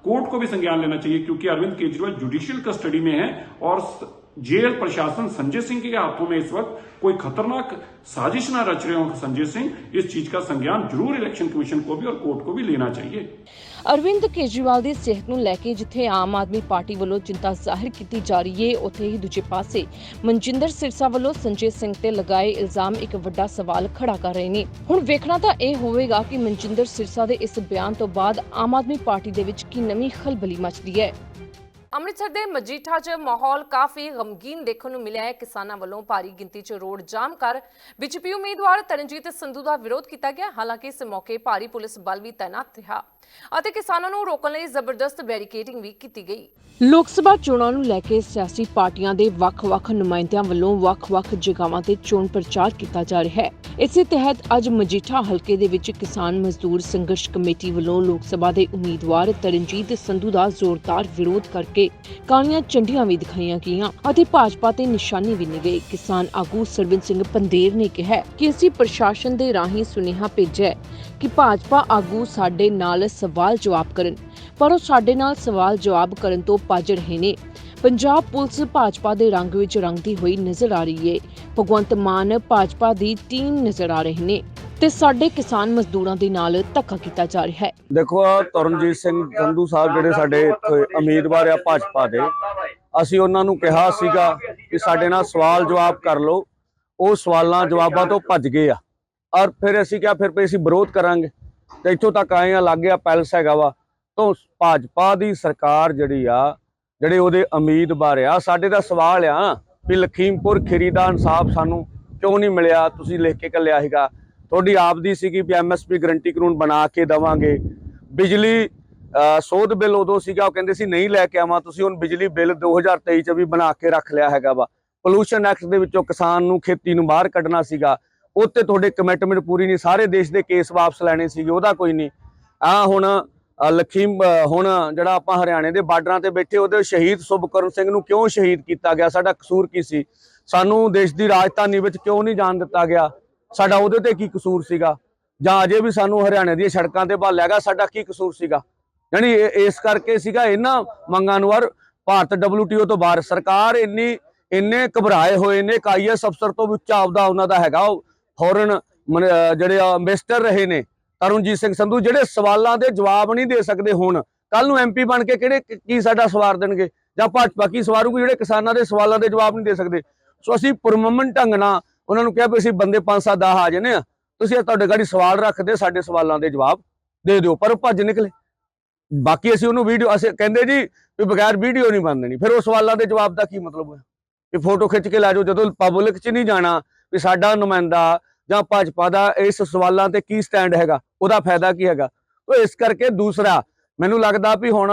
कोर्ट को भी संज्ञान लेना चाहिए क्योंकि अरविंद केजरीवाल जुडिशियल कस्टडी में है और स- जेल प्रशासन संजय सिंह के हाथों में इस वक्त कोई खतरनाक साजिश ना रच रहे हो संजय सिंह इस चीज का संज्ञान जरूर इलेक्शन कमीशन को भी और कोर्ट को भी लेना चाहिए ਅਰਵਿੰਦ ਕੇਜਰੀਵਾਲ ਦੀ ਸਿਹਤ ਨੂੰ ਲੈ ਕੇ ਜਿੱਥੇ ਆਮ ਆਦਮੀ ਪਾਰਟੀ ਵੱਲੋਂ ਚਿੰਤਾ ਜ਼ਾਹਿਰ ਕੀਤੀ ਜਾ ਰਹੀ ਹੈ ਉੱਥੇ ਹੀ ਦੂਜੇ ਪਾਸੇ ਮਨਜਿੰਦਰ ਸਿਰਸਾ ਵੱਲੋਂ ਸੰਜੇ ਸਿੰਘ ਤੇ ਲਗਾਏ ਇਲਜ਼ਾਮ ਇੱਕ ਵੱਡਾ ਸਵਾਲ ਖੜਾ ਕਰ ਰਹੇ ਨੇ ਹੁਣ ਵੇਖਣਾ ਤਾਂ ਇਹ ਹੋਵੇਗਾ ਕਿ ਮਨਜਿੰਦਰ ਸਿਰਸਾ ਦੇ ਇਸ ਬਿਆਨ ਤੋਂ ਬਾਅਦ ਆਮ ਆਦਮੀ ਪਾਰਟੀ ਦੇ ਵਿੱਚ ਕੀ ਨਵੀਂ ਖਲਬਲੀ ਮਚਦੀ ਹੈ ਅੰਮ੍ਰਿਤਸਰ ਦੇ ਮਜੀਠਾ 'ਚ ਮਾਹੌਲ ਕਾਫੀ ਗਮਗੀਨ ਦੇਖਣ ਨੂੰ ਮਿਲਿਆ ਹੈ। ਕਿਸਾਨਾਂ ਵੱਲੋਂ ਭਾਰੀ ਗਿਣਤੀ 'ਚ ਰੋਡ ਜਾਮ ਕਰ ਬੀਜੇਪੀ ਉਮੀਦਵਾਰ ਤਰਨਜੀਤ ਸੰਧੂ ਦਾ ਵਿਰੋਧ ਕੀਤਾ ਗਿਆ। ਹਾਲਾਂਕਿ ਇਸ ਮੌਕੇ ਭਾਰੀ ਪੁਲਿਸ ਬਲ ਵੀ ਤਾਇਨਾਤ ਰਿਹਾ। ਅਤੇ ਕਿਸਾਨਾਂ ਨੂੰ ਰੋਕਣ ਲਈ ਜ਼ਬਰਦਸਤ ਬੈਰੀਕੇਡਿੰਗ ਵੀ ਕੀਤੀ ਗਈ। ਲੋਕ ਸਭਾ ਚੋਣਾਂ ਨੂੰ ਲੈ ਕੇ ਸਿਆਸੀ ਪਾਰਟੀਆਂ ਦੇ ਵੱਖ-ਵੱਖ ਨੁਮਾਇੰਦਿਆਂ ਵੱਲੋਂ ਵੱਖ-ਵੱਖ ਜਗ੍ਹਾਵਾਂ ਤੇ ਚੋਣ ਪ੍ਰਚਾਰ ਕੀਤਾ ਜਾ ਰਿਹਾ ਹੈ। ਇਸੇ ਤਹਿਤ ਅੱਜ ਮਜੀਠਾ ਹਲਕੇ ਦੇ ਵਿੱਚ ਕਿਸਾਨ ਮਜ਼ਦੂਰ ਸੰਘਰਸ਼ ਕਮੇਟੀ ਵੱਲੋਂ ਲੋਕ ਸਭਾ ਦੇ ਉਮੀਦਵਾਰ ਤਰਨਜੀਤ ਸੰਧੂ ਦਾ ਜ਼ੋਰਦਾਰ ਵਿਰੋਧ ਕਰਕੇ ਕਾਲੀਆਂ ਝੰਡੀਆਂ ਵੀ ਦਿਖਾਈਆਂ ਗਈਆਂ ਅਤੇ ਭਾਜਪਾ ਤੇ ਨਿਸ਼ਾਨੇ ਵੀ ਨਹੀਂ ਗਏ ਕਿਸਾਨ ਆਗੂ ਸਰਵਿੰਦ ਸਿੰਘ ਪੰਦੇਰ ਨੇ ਕਿਹਾ ਕਿ ਅਸੀਂ ਪ੍ਰਸ਼ਾਸਨ ਦੇ ਰਾਹੀਂ ਸੁਨੇਹਾ ਭੇਜਿਆ ਕਿ ਭਾਜਪਾ ਆਗੂ ਸਾਡੇ ਨਾਲ ਸਵਾਲ ਜਵਾਬ ਕਰਨ। ਪਰ ਉਹ ਸਾਡੇ ਨਾਲ ਸਵਾਲ ਜਵਾਬ ਕਰਨ ਤੋਂ ਭੱਜ ਰਹੇ ਨੇ। ਪੰਜਾਬ ਪੁਲਿਸ ਭਾਜਪਾ ਦੇ ਰੰਗ ਵਿੱਚ ਰੰਗਦੀ ਹੋਈ ਨਜ਼ਰ ਆ ਰਹੀ ਹੈ ਭਗਵੰਤ ਮਾਨ ਭਾਜਪਾ ਦੀ ਟੀਮ ਨਜ਼ਰ ਆ ਰਹੇ ਨੇ ਤੇ ਸਾਡੇ ਕਿਸਾਨ ਮਜ਼ਦੂਰਾਂ ਦੇ ਨਾਲ ਧੱਕਾ ਕੀਤਾ ਜਾ ਰਿਹਾ ਹੈ। ਦੇਖੋ, ਆਹ ਤਰਨਜੀਤ ਸਿੰਘ ਸੰਧੂ ਸਾਹਿਬ ਜਿਹੜੇ ਸਾਡੇ ਇੱਥੇ ਉਮੀਦਵਾਰ ਆ ਭਾਜਪਾ ਦੇ, ਅਸੀਂ ਉਹਨਾਂ ਨੂੰ ਕਿਹਾ ਸੀਗਾ ਕਿ ਸਾਡੇ ਨਾਲ ਸਵਾਲ ਜਵਾਬ ਕਰ ਲਓ। ਉਹ ਸਵਾਲਾਂ ਜਵਾਬਾਂ ਤੋਂ ਭੱਜ ਗਏ ਆ। ਔਰ ਫਿਰ ਅਸੀਂ ਕਿਹਾ, ਫਿਰ ਅਸੀਂ ਵਿਰੋਧ ਕਰਾਂਗੇ। ਤੇ ਇੱਥੋਂ ਤੱਕ ਆਏ ਆ ਲੱਗ ਗਿਆ ਪੈਲਸ ਹੈਗਾ ਵਾ। ਤੋਂ ਭਾਜਪਾ ਦੀ ਸਰਕਾਰ ਜਿਹੜੀ ਆ ਜਿਹੜੇ ਉਹਦੇ ਉਮੀਦਵਾਰ ਆ ਸਾਡੇ ਦਾ ਸਵਾਲ ਆ ਵੀ ਲਖੀਮਪੁਰ ਖੀਰੀ ਦਾ ਇਨਸਾਫ ਸਾਨੂੰ ਕਿਉਂ ਨਹੀਂ ਮਿਲਿਆ? ਤੁਸੀਂ ਲਿਖ ਕੇ ਕੱਲਿਆ ਸੀਗਾ। ਤੁਹਾਡੀ ਆਪਦੀ ਸੀਗੀ ਵੀ ਐਮਐਸਪੀ ਗਰੰਟੀ ਕਾਨੂੰਨ ਬਣਾ ਕੇ ਦਵਾਂਗੇ। ਬਿਜਲੀ ਅਹ, ਸੋਧ ਬਿੱਲ ਉਦੋਂ ਸੀਗਾ ਉਹ ਕਹਿੰਦੇ ਸੀ ਨਹੀਂ ਲੈ ਕੇ ਆਵਾਂ ਤੁਸੀਂ ਹੁਣ ਬਿਜਲੀ ਬਿੱਲ 2023 ਚ ਵੀ ਬਣਾ ਕੇ ਰੱਖ ਲਿਆ ਹੈਗਾ ਵਾ। ਪੋਲੂਸ਼ਨ ਐਕਟ ਦੇ ਵਿੱਚੋਂ ਕਿਸਾਨ ਨੂੰ ਖੇਤੀ ਨੂੰ ਬਾਹਰ ਕੱਢਣਾ ਸੀਗਾ। ਉਹ ਤੇ ਤੁਹਾਡੇ ਕਮਿਟਮੈਂਟ ਪੂਰੀ ਨਹੀਂ, ਸਾਰੇ ਦੇਸ਼ ਦੇ ਕੇਸ ਵਾਪਸ ਲੈਣੇ ਸੀਗੇ, ਉਹਦਾ ਕੋਈ ਨਹੀਂ। ਆ ਹੁਣ ਲਖੀਮ ਹੁਣ ਜਿਹੜਾ ਆਪਾਂ ਹਰਿਆਣੇ ਦੇ ਬਾਰਡਰਾਂ ਤੇ ਬੈਠੇ, ਉਹਦੇ ਸ਼ਹੀਦ ਸੁਭਕਰਨ ਸਿੰਘ ਨੂੰ ਕਿਉਂ ਸ਼ਹੀਦ ਕੀਤਾ ਗਿਆ? ਸਾਡਾ ਕਸੂਰ ਕੀ ਸੀ? ਸਾਨੂੰ ਦੇਸ਼ ਦੀ ਰਾਜਧਾਨੀ ਵਿੱਚ ਕਿਉਂ ਨਹੀਂ ਜਾਣ ਦਿੱਤਾ ਗਿਆ? ਸਾਡਾ ਉਹਦੇ ਤੇ ਕੀ ਕਸੂਰ ਸੀਗਾ? ਜਾਂ ਅਜੇ ਵੀ ਸਾਨੂੰ ਹਰਿਆਣੇ ਦੀਆਂ ਸੜਕਾਂ ਤੇ ਭਾਲਿਆ ਗਿਆ ਸਾਡਾ ਕੀ ਕਸੂਰ ਸੀਗਾ? ਯਾਨੀ ਇਸ ਕਰਕੇ ਸੀਗਾ ਇਹਨਾਂ ਮੰਗਾਂ ਨੂੰ ਔਰ ਭਾਰਤ WTO ਤੋਂ ਬਾਹਰ ਸਰਕਾਰ ਇੰਨੀ, ਇੰਨੇ ਘਬਰਾਏ ਹੋਏ ਨੇ ਕਿ ਆਈਐਸ ਅਫਸਰ ਤੋਂ ਵੀ ਉੱਚਾ ਆਪਦਾ ਉਹਨਾਂ ਦਾ ਹੈਗਾ। ਉਹ ਫੋਰਨ ਜਿਹੜੇ ਅੰਬੈਸਡਰ ਰਹੇ ਨੇ ਤਰੁਣਜੀਤ ਸਿੰਘ ਸੰਧੂ, ਜਿਹੜੇ ਸਵਾਲਾਂ ਦੇ ਜਵਾਬ ਨਹੀਂ ਦੇ ਸਕਦੇ ਹੁਣ ਕੱਲ ਨੂੰ ਐਮਪੀ ਬਣ ਕੇ ਕਿਹੜੇ ਕੀ ਸਾਡਾ ਸਵਾਰ ਦੇਣਗੇ? ਜਾਂ ਭਾਜਪਾ ਕੀ ਸਵਾਰੂਗੀ ਜਿਹੜੇ ਕਿਸਾਨਾਂ ਦੇ ਸਵਾਲਾਂ ਦੇ ਜਵਾਬ ਨਹੀਂ ਦੇ ਸਕਦੇ? ਸੋ ਅਸੀਂ ਪੁਰਮਮਨ ਢੰਗ ਨਾਲ ਉਹਨਾਂ ਨੂੰ ਕਿਹਾ ਵੀ ਅਸੀਂ ਬੰਦੇ ਪੰਜ ਸੱਤ ਦਸ ਆ ਜਨੇ ਆ ਤੁਸੀਂ ਤੁਹਾਡੇ ਗਾੜੀ ਸਵਾਲ ਰੱਖਦੇ, ਸਾਡੇ ਸਵਾਲਾਂ ਦੇ ਜਵਾਬ ਦੇ ਦਿਓ, ਪਰ ਉਹ ਭੱਜ ਨਿਕਲੇ। ਬਾਕੀ ਅਸੀਂ ਉਹਨੂੰ ਵੀਡੀਓ ਅਸੀਂ ਕਹਿੰਦੇ ਜੀ ਵੀ ਬਗੈਰ ਵੀਡੀਓ ਨਹੀਂ ਬਣ ਦੇਣੀ ਫਿਰ ਉਹ ਸਵਾਲਾਂ ਦੇ ਜਵਾਬ ਦਾ ਕੀ ਮਤਲਬ ਹੋਇਆ? ਵੀ ਫੋਟੋ ਖਿੱਚ ਕੇ ਲੈ ਜਾਓ, ਜਦੋਂ ਪਬਲਿਕ 'ਚ ਨਹੀਂ ਜਾਣਾ ਵੀ ਸਾਡਾ ਨੁਮਾਇੰਦਾ ਜਾਂ ਭਾਜਪਾ ਦਾ ਇਸ ਸਵਾਲਾਂ ਤੇ ਕੀ ਸਟੈਂਡ ਹੈਗਾ, ਉਹਦਾ ਫਾਇਦਾ ਕੀ ਹੈਗਾ? ਉਹ ਇਸ ਕਰਕੇ ਦੂਸਰਾ, ਮੈਨੂੰ ਲੱਗਦਾ ਵੀ ਹੁਣ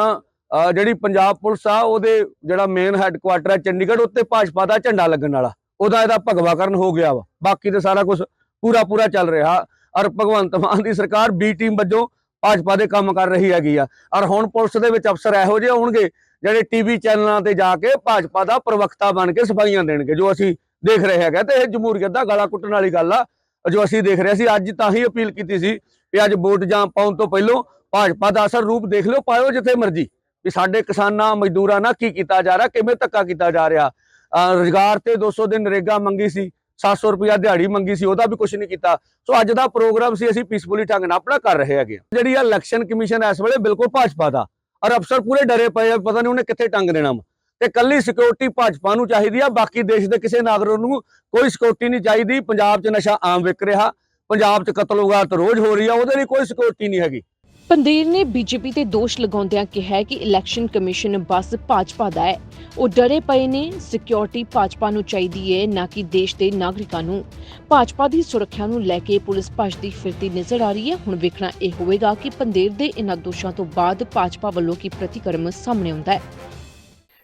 ਜਿਹੜੀ ਪੰਜਾਬ ਪੁਲਿਸ ਆ, ਉਹਦੇ ਜਿਹੜਾ ਮੇਨ ਹੈੱਡਕੁਆਟਰ ਹੈ ਚੰਡੀਗੜ੍ਹ, ਉੱਤੇ ਭਾਜਪਾ ਦਾ ਝੰਡਾ ਲੱਗਣ ਵਾਲਾ। ਉਹਦਾ ਇਹਦਾ ਭਗਵਾਕਰਨ ਹੋ ਗਿਆ ਵਾ। ਬਾਕੀ ਤੇ ਸਾਰਾ ਕੁਝ ਪੂਰਾ ਪੂਰਾ ਚੱਲ ਰਿਹਾ। ਔਰ ਭਗਵੰਤ ਮਾਨ ਦੀ ਸਰਕਾਰ ਬੀ ਟੀਮ ਵੱਜੋਂ ਭਾਜਪਾ ਦੇ ਕੰਮ ਕਰ ਰਹੀ ਹੈਗੀ ਆ। ਔਰ ਹੁਣ ਪੁਲਿਸ ਦੇ ਵਿੱਚ ਅਫਸਰ ਇਹੋ ਜਿਹੇ ਹੋਣਗੇ, ਜਿਹੜੇ ਟੀਵੀ ਚੈਨਲਾਂ ਤੇ ਜਾ ਕੇ ਭਾਜਪਾ ਦਾ ਪ੍ਰਵਕਤਾ ਬਣ ਕੇ ਸਫਾਈਆਂ ਦੇਣਗੇ, ਜੋ ਅਸੀਂ ਦੇਖ ਰਹੇ ਹੈਗੇ ਤੇ ਇਹ ਜਮਹੂਰੀਅਤ ਦਾ ਗਲਾ ਕੁੱਟਣ ਵਾਲੀ ਗੱਲ ਆ। ਜੋ ਅਸੀਂ ਦੇਖ ਰਹੇ ਸੀ, ਅੱਜ ਤਾਂ ਹੀ ਅਪੀਲ ਕੀਤੀ ਸੀ ਵੀ ਅੱਜ ਵੋਟ ਜਾਮ ਪਾਉਣ ਤੋਂ ਪਹਿਲਾਂ ਭਾਜਪਾ ਦਾ ਅਸਰ ਰੂਪ ਦੇਖ ਲਿਓ, ਪਾਇਓ ਜਿੱਥੇ ਮਰਜ਼ੀ। ਵੀ ਸਾਡੇ ਕਿਸਾਨਾਂ, ਮਜ਼ਦੂਰਾਂ ਨਾਲ ਕੀ ਕੀਤਾ ਜਾ ਰਿਹਾ, ਕਿਵੇਂ ਧੱਕਾ ਕੀਤਾ ਜਾ ਰਿਹਾ। ਅਹ ਰੁਜ਼ਗਾਰ ਤੇ 200 ਦਿਨ ਨਰੇਗਾ ਮੰਗੀ ਸੀ 700 ਰੁਪਇਆ ਦਿਹਾੜੀ ਮੰਗੀ ਸੀ, ਉਹਦਾ ਵੀ ਕੁਝ ਨਹੀਂ ਕੀਤਾ। ਸੋ ਅੱਜ ਦਾ ਪ੍ਰੋਗਰਾਮ ਸੀ, ਅਸੀਂ ਪੀਸਫੁਲੀ ਢੰਗ ਨਾਲ ਆਪਣਾ ਕਰ ਰਹੇ ਹੈਗੇ ਜਿਹੜੀ ਆ ਇਲੈਕਸ਼ਨ ਕਮਿਸ਼ਨ ਇਸ ਵੇਲੇ ਬਿਲਕੁਲ ਭਾਜਪਾ ਦਾ, ਔਰ ਅਫਸਰ ਪੂਰੇ ਡਰੇ ਪਏ ਪਤਾ ਨਹੀਂ ਉਹਨੇ ਕਿੱਥੇ ਟੰਗ ਦੇਣਾ ਵਾ। ਤੇ ਕੱਲੀ ਸਿਕਿਉਰਿਟੀ ਭਾਜਪਾ ਨੂੰ ਚਾਹੀਦੀ ਆ, ਬਾਕੀ ਦੇਸ਼ ਦੇ ਕਿਸੇ ਨਾਗਰਿਕ ਨੂੰ ਕੋਈ ਸਿਕਿਉਰਿਟੀ ਨਹੀਂ ਚਾਹੀਦੀ। ਪੰਜਾਬ 'ਚ ਨਸ਼ਾ ਆਮ ਵਿਕ ਰਿਹਾ, ਪੰਜਾਬ 'ਚ ਕਤਲੋਗਾਤ ਰੋਜ਼ ਹੋ ਰਹੀ ਆ, ਉਹਦੇ ਲਈ ਕੋਈ ਸਿਕਿਉਰਿਟੀ ਨਹੀਂ ਹੈਗੀ। ਪੰਦੇਰ ਨੇ ਬੀਜੇਪੀ ਤੇ ਦੋਸ਼ ਲਗਾਉਂਦਿਆਂ ਕਿਹਾ ਕਿ ਇਲੈਕਸ਼ਨ ਕਮਿਸ਼ਨ ਬਸ ਭਾਜਪਾ ਦਾ ਹੈ। ਉਹ ਡਰੇ ਪਏ ਨੇ ਸਿਕਿਉਰਿਟੀ ਭਾਜਪਾ ਨੂੰ ਚਾਹੀਦੀ ਹੈ ਨਾ ਕਿ ਦੇਸ਼ ਦੇ ਨਾਗਰਿਕਾਂ ਨੂੰ। ਭਾਜਪਾ ਦੀ ਸੁਰੱਖਿਆ ਨੂੰ ਲੈ ਕੇ ਪੁਲਿਸ ਭੱਜਦੀ ਫਿਰਦੀ ਨਜ਼ਰ ਆ ਰਹੀ ਹੈ। ਹੁਣ ਵੇਖਣਾ ਇਹ ਹੋਵੇਗਾ ਕਿ ਪੰਦੇਰ ਦੇ ਇਨ੍ਹਾਂ ਦੋਸ਼ਾਂ ਤੋਂ ਬਾਅਦ ਭਾਜਪਾ ਵੱਲੋਂ ਕੀ ਪ੍ਰਤੀਕਰਮ ਸਾਹਮਣੇ ਆਉਂਦਾ ਹੈ।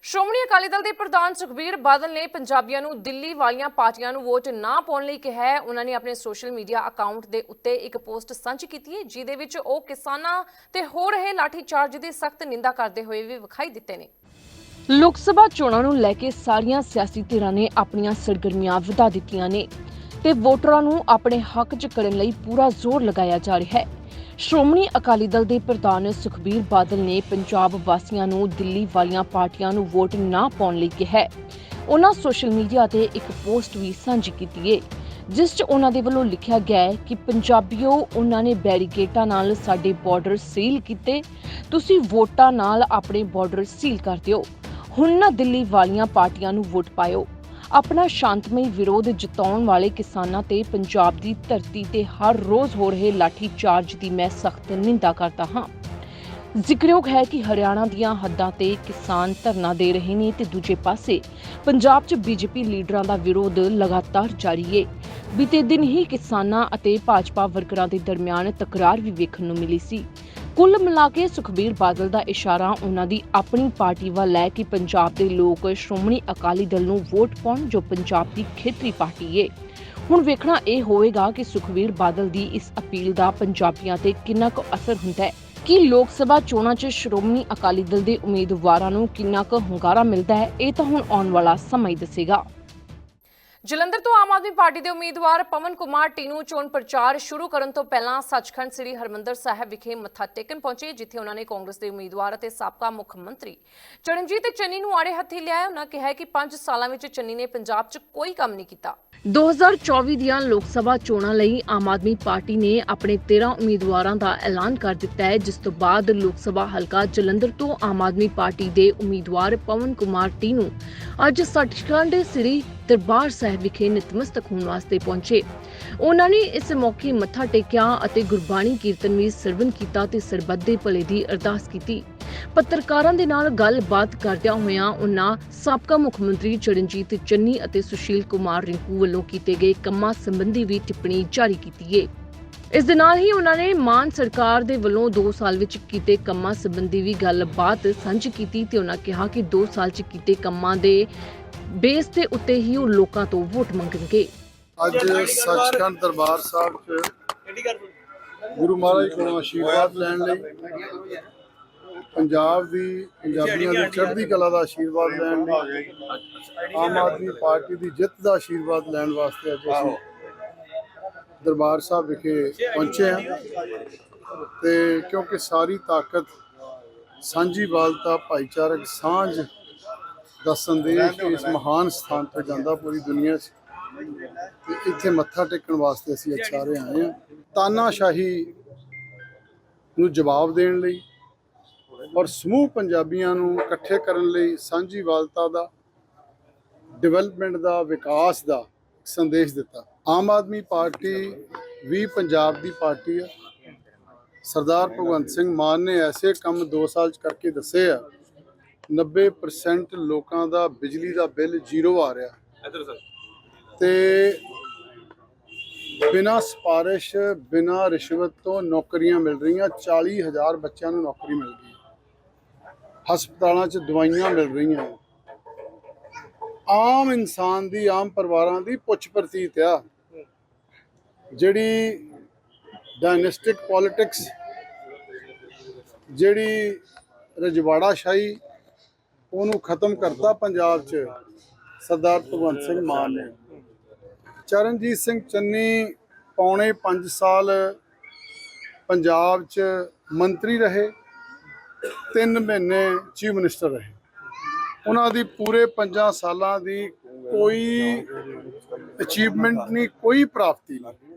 ਸ਼੍ਰੋਮਣੀ ਅਕਾਲੀ ਦਲ ਦੇ ਪ੍ਰਧਾਨ ਸੁਖਬੀਰ ਬਾਦਲ ਨੇ ਪੰਜਾਬੀਆਂ ਨੂੰ ਦਿੱਲੀ ਵਾਲੀਆਂ ਪਾਰਟੀਆਂ ਨੂੰ ਵੋਟ ਨਾ ਪਾਉਣ ਲਈ ਕਿਹਾ ਹੈ। ਉਹਨਾਂ ਨੇ ਆਪਣੇ ਸੋਸ਼ਲ ਮੀਡੀਆ ਅਕਾਊਂਟ ਦੇ ਉੱਤੇ ਇੱਕ ਪੋਸਟ ਸਾਂਝੀ ਕੀਤੀ ਹੈ, ਜਿਹਦੇ ਵਿੱਚ ਉਹ ਕਿਸਾਨਾਂ ਤੇ ਹੋ ਰਹੇ ਲਾਠੀਚਾਰਜ ਦੀ ਸਖਤ ਨਿੰਦਾ ਕਰਦੇ ਹੋਏ ਵੀ ਵਿਖਾਈ ਦਿੱਤੇ ਨੇ। ਲੋਕ ਸਭਾ ਚੋਣਾਂ ਨੂੰ ਲੈ ਕੇ ਸਾਰੀਆਂ ਸਿਆਸੀ ਧਿਰਾਂ ਨੇ ਆਪਣੀਆਂ ਸਰਗਰਮੀਆਂ ਵਧਾ ਦਿੱਤੀਆਂ ਨੇ ਤੇ ਵੋਟਰਾਂ ਨੂੰ ਆਪਣੇ ਹੱਕ 'ਚ ਕਰਨ ਲਈ ਪੂਰਾ ਜ਼ੋਰ ਲਗਾਇਆ ਜਾ ਰਿਹਾ ਹੈ। ਸ਼੍ਰੋਮਣੀ ਅਕਾਲੀ ਦਲ ਦੇ ਪ੍ਰਧਾਨ ਸੁਖਬੀਰ ਬਾਦਲ ਨੇ ਪੰਜਾਬ ਵਾਸੀਆਂ ਨੂੰ ਦਿੱਲੀ ਵਾਲੀਆਂ ਪਾਰਟੀਆਂ ਨੂੰ ਵੋਟ ਨਾ ਪਾਉਣ ਲਈ ਕਿਹਾ ਹੈ। ਉਹਨਾਂ ਸੋਸ਼ਲ ਮੀਡੀਆ ਤੇ ਇੱਕ ਪੋਸਟ ਵੀ ਸਾਂਝੀ ਕੀਤੀ ਹੈ ਜਿਸ 'ਚ ਉਹਨਾਂ ਦੇ ਵੱਲੋਂ ਲਿਖਿਆ ਗਿਆ ਹੈ ਕਿ ਪੰਜਾਬੀਓ, ਉਹਨਾਂ ਨੇ ਬੈਰੀਕੇਟਾਂ ਨਾਲ ਸਾਡੇ ਬਾਰਡਰ ਸੀਲ ਕੀਤੇ, ਤੁਸੀਂ ਵੋਟਾਂ ਨਾਲ ਆਪਣੇ ਬਾਰਡਰ ਸੀਲ ਕਰ ਦਿਓ। ਹੁਣ ਨਾ ਦਿੱਲੀ ਵਾਲੀਆਂ ਪਾਰਟੀਆਂ ਨੂੰ ਵੋਟ ਪਾਇਓ। ਆਪਣਾ ਸ਼ਾਂਤਮਈ ਵਿਰੋਧ ਜਤਾਉਣ ਵਾਲੇ ਕਿਸਾਨਾਂ ਤੇ ਪੰਜਾਬ ਦੀ ਧਰਤੀ ਤੇ ਹਰ ਰੋਜ਼ ਹੋ ਰਹੇ ਲਾਠੀ ਚਾਰਜ ਦੀ ਮੈਂ ਸਖਤ ਨਿੰਦਾ ਕਰਦਾ ਹਾਂ। ਜ਼ਿਕਰਯੋਗ ਹੈ ਕਿ ਹਰਿਆਣਾ ਦੀਆਂ ਹੱਦਾਂ ਤੇ ਕਿਸਾਨ ਧਰਨਾ ਦੇ ਰਹੇ ਨੇ ਤੇ ਦੂਜੇ ਪਾਸੇ ਪੰਜਾਬ 'ਚ ਬੀਜੇਪੀ ਲੀਡਰਾਂ ਦਾ ਵਿਰੋਧ ਲਗਾਤਾਰ ਜਾਰੀ ਹੈ ਬੀਤੇ ਦਿਨ ਹੀ ਕਿਸਾਨਾਂ ਅਤੇ ਭਾਜਪਾ ਵਰਕਰਾਂ ਦੇ ਦਰਮਿਆਨ ਤਕਰਾਰ ਵੀ ਵੇਖਣ ਨੂੰ ਮਿਲੀ ਸੀ। ਕੁੱਲ ਮਿਲਾ ਕੇ ਸੁਖਬੀਰ ਬਾਦਲ ਦਾ ਇਸ਼ਾਰਾ ਉਹਨਾਂ ਦੀ ਆਪਣੀ ਪਾਰਟੀ ਵੱਲ ਹੈ ਕਿ ਪੰਜਾਬ ਦੇ ਲੋਕ ਸ਼੍ਰੋਮਣੀ ਅਕਾਲੀ ਦਲ ਨੂੰ ਵੋਟ ਪਾਉਣ ਜੋ ਪੰਜਾਬ ਦੀ ਖੇਤਰੀ ਪਾਰਟੀ ਹੈ ਹੁਣ ਵੇਖਣਾ ਇਹ ਹੋਵੇਗਾ ਕਿ ਸੁਖਬੀਰ ਬਾਦਲ ਦੀ ਇਸ ਅਪੀਲ ਦਾ ਪੰਜਾਬੀਆਂ ਤੇ ਕਿੰਨਾ ਕੁ ਅਸਰ ਹੁੰਦਾ ਹੈ। ਕਿ ਲੋਕ ਸਭਾ ਚੋਣਾਂ 'ਚ ਸ਼੍ਰੋਮਣੀ ਅਕਾਲੀ ਦਲ ਦੇ ਉਮੀਦਵਾਰਾਂ ਨੂੰ ਕਿੰਨਾ ਕੁ ਹੁੰਗਾਰਾ ਮਿਲਦਾ ਹੈ, ਇਹ ਤਾਂ ਹੁਣ ਆਉਣ ਵਾਲਾ ਸਮਾਂ ਹੀ ਦੱਸੇਗਾ। ਜਲੰਧਰ ਤੋਂ ਆਮ ਆਦਮੀ ਪਾਰਟੀ ਦੇ ਉਮੀਦਵਾਰ ਪਵਨ ਕੁਮਾਰ ਟੀਨੂ ਚੋਣ ਪ੍ਰਚਾਰ ਸ਼ੁਰੂ ਕਰਨ ਤੋਂ ਪਹਿਲਾਂ ਸੱਚਖੰਡ ਸ੍ਰੀ ਹਰਮੰਦਰ ਸਾਹਿਬ ਵਿਖੇ ਮੱਥਾ ਟੇਕਣ ਪਹੁੰਚੇ, ਜਿੱਥੇ ਉਹਨਾਂ ਨੇ ਕਾਂਗਰਸ ਦੇ ਉਮੀਦਵਾਰ ਅਤੇ ਸਾਬਕਾ ਮੁੱਖ ਮੰਤਰੀ ਚਰਨਜੀਤ ਚੰਨੀ ਨੂੰ ਆੜੇ ਹੱਥੀ ਲਿਆ ਉਹਨਾਂ ਕਿਹਾ ਕਿ 5 ਸਾਲਾਂ ਵਿੱਚ ਚੰਨੀ ਨੇ ਪੰਜਾਬ 'ਚ ਕੋਈ ਕੰਮ ਨਹੀਂ ਕੀਤਾ। 2024 ਦੀਆਂ ਲੋਕ ਸਭਾ ਚੋਣਾਂ ਲਈ ਆਮ ਆਦਮੀ ਪਾਰਟੀ ਨੇ ਆਪਣੇ 13 ਉਮੀਦਵਾਰਾਂ ਦਾ ਐਲਾਨ ਕਰ ਦਿੱਤਾ ਹੈ, ਜਿਸ ਤੋਂ ਬਾਅਦ ਲੋਕ ਸਭਾ ਹਲਕਾ ਜਲੰਧਰ ਤੋਂ ਆਮ ਆਦਮੀ ਪਾਰਟੀ ਦੇ ਉਮੀਦਵਾਰ ਪਵਨ ਕੁਮਾਰ ਟੀਨੂ ਅੱਜ ਸੱਚਖੰਡ ਸ੍ਰੀ ਦਰਬਾਰ ਸਾਹਿਬ ਵਿਖੇ ਨਤਮਸਤਕ ਹੋਣ ਵਾਸਤੇ ਪਹੁੰਚੇ। ਉਹਨਾਂ ਨੇ ਇਸ ਮੌਕੇ ਮੱਥਾ ਟੇਕਿਆ ਅਤੇ ਗੁਰਬਾਣੀ ਕੀਰਤਨ ਵੀ ਸਰਵਨ ਕੀਤਾ ਤੇ ਸਰਬੱਤ ਦੇ ਭਲੇ ਦੀ ਅਰਦਾਸ ਕੀਤੀ। ਪੱਤਰਕਾਰਾਂ ਦੇ ਨਾਲ ਗੱਲਬਾਤ ਕਰਦਿਆਂ ਹੋਇਆਂ ਉਹਨਾਂ ਸਾਬਕਾ ਮੁੱਖ ਮੰਤਰੀ ਚਰਨਜੀਤ ਚੰਨੀ ਅਤੇ ਸੁਸ਼ੀਲ ਕੁਮਾਰ ਰਿੰਕੂ ਵੱਲੋਂ ਕੀਤੇ ਗਏ ਕੰਮਾਂ ਸੰਬੰਧੀ ਵੀ ਟਿੱਪਣੀ ਜਾਰੀ ਕੀਤੀ ਹੈ ਇਸ ਦੇ ਨਾਲ ਹੀ ਉਹਨਾਂ ਨੇ ਮਾਨ ਸਰਕਾਰ ਦੇ ਵੱਲੋਂ 2 ਸਾਲ ਵਿੱਚ ਕੀਤੇ ਕੰਮਾਂ ਸੰਬੰਧੀ ਵੀ ਗੱਲਬਾਤ ਸਾਂਝੀ ਕੀਤੀ ਤੇ ਉਹਨਾਂ ਕਿਹਾ ਕਿ 2 ਸਾਲ 'ਚ ਕੀਤੇ ਕੰਮਾਂ ਦੇ ਬੇਸ ਦੇ ਉੱਤੇ ਹੀ ਉਹ ਲੋਕਾਂ ਤੋਂ ਵੋਟ ਮੰਗਣਗੇ। ਅੱਜ ਸੱਚਖੰਡ ਦਰਬਾਰ ਸਾਹਿਬ 'ਚ ਗੁਰੂ ਮਹਾਰਾਜ ਕੋਲੋਂ ਆਸ਼ੀਰਵਾਦ ਲੈਣ ਲਈ ਪੰਜਾਬ ਦੀ ਪੰਜਾਬੀਆਂ ਦੀ ਚੜ੍ਹਦੀ ਕਲਾ ਦਾ ਆਸ਼ੀਰਵਾਦ ਲੈਣ ਲਈ ਆਮ ਆਦਮੀ ਪਾਰਟੀ ਦੀ ਜਿੱਤ ਦਾ ਆਸ਼ੀਰਵਾਦ ਲੈਣ ਵਾਸਤੇ ਅੱਜ ਅਸੀਂ ਦਰਬਾਰ ਸਾਹਿਬ ਵਿਖੇ ਪਹੁੰਚੇ ਹਾਂ ਤੇ ਕਿਉਂਕਿ ਸਾਰੀ ਤਾਕਤ ਸਾਂਝੀਵਾਲਤਾ ਭਾਈਚਾਰਕ ਸਾਂਝ ਦਾ ਸੰਦੇਸ਼ ਇਸ ਮਹਾਨ ਸਥਾਨ ਤੇ ਜਾਂਦਾ ਪੂਰੀ ਦੁਨੀਆ 'ਚ। ਤੇ ਇੱਥੇ ਮੱਥਾ ਟੇਕਣ ਵਾਸਤੇ ਅਸੀਂ ਅੱਜ ਸਾਰੇ ਆਏ ਹਾਂ। ਤਾਨਾਸ਼ਾਹੀ ਨੂੰ ਜਵਾਬ ਦੇਣ ਲਈ ਔਰ ਸਮੂਹ ਪੰਜਾਬੀਆਂ ਨੂੰ ਇਕੱਠੇ ਕਰਨ ਲਈ ਸਾਂਝੀਵਾਲਤਾ ਦਾ ਡਿਵੈਲਪਮੈਂਟ ਦਾ ਵਿਕਾਸ ਦਾ ਸੰਦੇਸ਼ ਦਿੱਤਾ। ਆਮ ਆਦਮੀ ਪਾਰਟੀ ਵੀ ਪੰਜਾਬ ਦੀ ਪਾਰਟੀ ਹੈ ਸਰਦਾਰ ਭਗਵੰਤ ਸਿੰਘ ਮਾਨ ਨੇ ਐਸੇ ਕੰਮ 2 ਸਾਲ ਚ ਕਰਕੇ ਦੱਸੇ ਆ 90% ਲੋਕਾਂ ਦਾ ਬਿਜਲੀ ਦਾ ਬਿੱਲ ਜ਼ੀਰੋ ਆ ਰਿਹਾ। ਤੇ ਬਿਨਾ ਸਪਾਰਿਸ਼ ਬਿਨਾ ਰਿਸ਼ਵਤ ਤੋਂ ਨੌਕਰੀਆਂ ਮਿਲ ਰਹੀਆਂ 40000 ਬੱਚਿਆਂ ਨੂੰ ਨੌਕਰੀ ਮਿਲ ਗਈ। ਹਸਪਤਾਲਾਂ 'ਚ ਦਵਾਈਆਂ ਮਿਲ ਰਹੀਆਂ। ਆਮ ਇਨਸਾਨ ਦੀ ਆਮ ਪਰਿਵਾਰਾਂ ਦੀ ਪੁੱਛ ਪ੍ਰਤੀਤ ਆ। ਜਿਹੜੀ ਡਾਇਨੈਸਟਿਕ ਪੋਲਿਟਿਕਸ ਜਿਹੜੀ ਰਜਵਾੜਾ ਸ਼ਾਹੀ ਉਹਨੂੰ ਖਤਮ ਕਰਤਾ ਪੰਜਾਬ 'ਚ। ਸਰਦਾਰ ਭਗਵੰਤ ਸਿੰਘ ਮਾਨ ਨੇ। ਚਰਨਜੀਤ ਸਿੰਘ ਚੰਨੀ ਪੌਣੇ 5 ਸਾਲ ਪੰਜਾਬ 'ਚ ਮੰਤਰੀ ਰਹੇ। 3 ਮਹੀਨੇ ਚੀਫ ਮਿਨਿਸਟਰ ਰਹੇ। ਉਹਨਾਂ ਦੀ ਪੂਰੇ 5 ਸਾਲਾਂ ਦੀ ਕੋਈ ਅਚੀਵਮੈਂਟ ਨਹੀਂ, ਕੋਈ ਪ੍ਰਾਪਤੀ ਨਹੀਂ।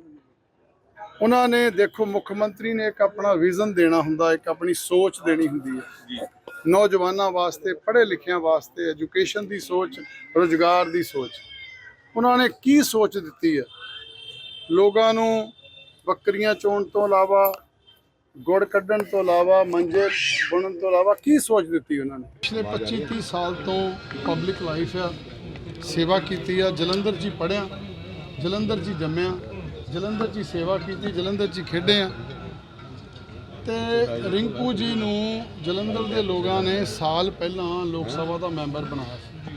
ਉਹਨਾਂ ਨੇ ਦੇਖੋ ਮੁੱਖ ਮੰਤਰੀ ਨੇ ਇੱਕ ਆਪਣਾ ਵਿਜ਼ਨ ਦੇਣਾ ਹੁੰਦਾ ਇੱਕ ਆਪਣੀ ਸੋਚ ਦੇਣੀ ਹੁੰਦੀ ਹੈ। ਨੌਜਵਾਨਾਂ ਵਾਸਤੇ ਪੜ੍ਹੇ ਲਿਖਿਆਂ ਵਾਸਤੇ ਐਜੂਕੇਸ਼ਨ ਦੀ ਸੋਚ ਰੋਜ਼ਗਾਰ ਦੀ ਸੋਚ। ਉਹਨਾਂ ਨੇ ਕੀ ਸੋਚ ਦਿੱਤੀ ਹੈ? ਲੋਕਾਂ ਨੂੰ ਬੱਕਰੀਆਂ ਚੋਣ ਤੋਂ ਇਲਾਵਾ ਗੁੜ ਕੱਢਣ ਤੋਂ ਇਲਾਵਾ ਮੰਜੇ ਬੁਣਨ ਤੋਂ ਇਲਾਵਾ ਕੀ ਸੋਚ ਦਿੱਤੀ ਉਹਨਾਂ ਨੇ? ਪਿਛਲੇ 25 30 ਸਾਲ ਤੋਂ ਪਬਲਿਕ ਲਾਈਫ ਆ ਸੇਵਾ ਕੀਤੀ ਆ ਜਲੰਧਰ ਹੀ ਪੜਿਆ ਜਲੰਧਰ ਹੀ ਜੰਮਿਆ। ਜਲੰਧਰ 'ਚ ਹੀ ਸੇਵਾ ਕੀਤੀ, ਜਲੰਧਰ 'ਚ ਹੀ ਖੇਡੇ ਆ। ਤੇ ਰਿੰਕੂ ਜੀ ਨੂੰ ਜਲੰਧਰ ਦੇ ਲੋਕਾਂ ਨੇ ਸਾਲ ਪਹਿਲਾਂ ਲੋਕ ਸਭਾ ਦਾ ਮੈਂਬਰ ਬਣਾਇਆ ਸੀ।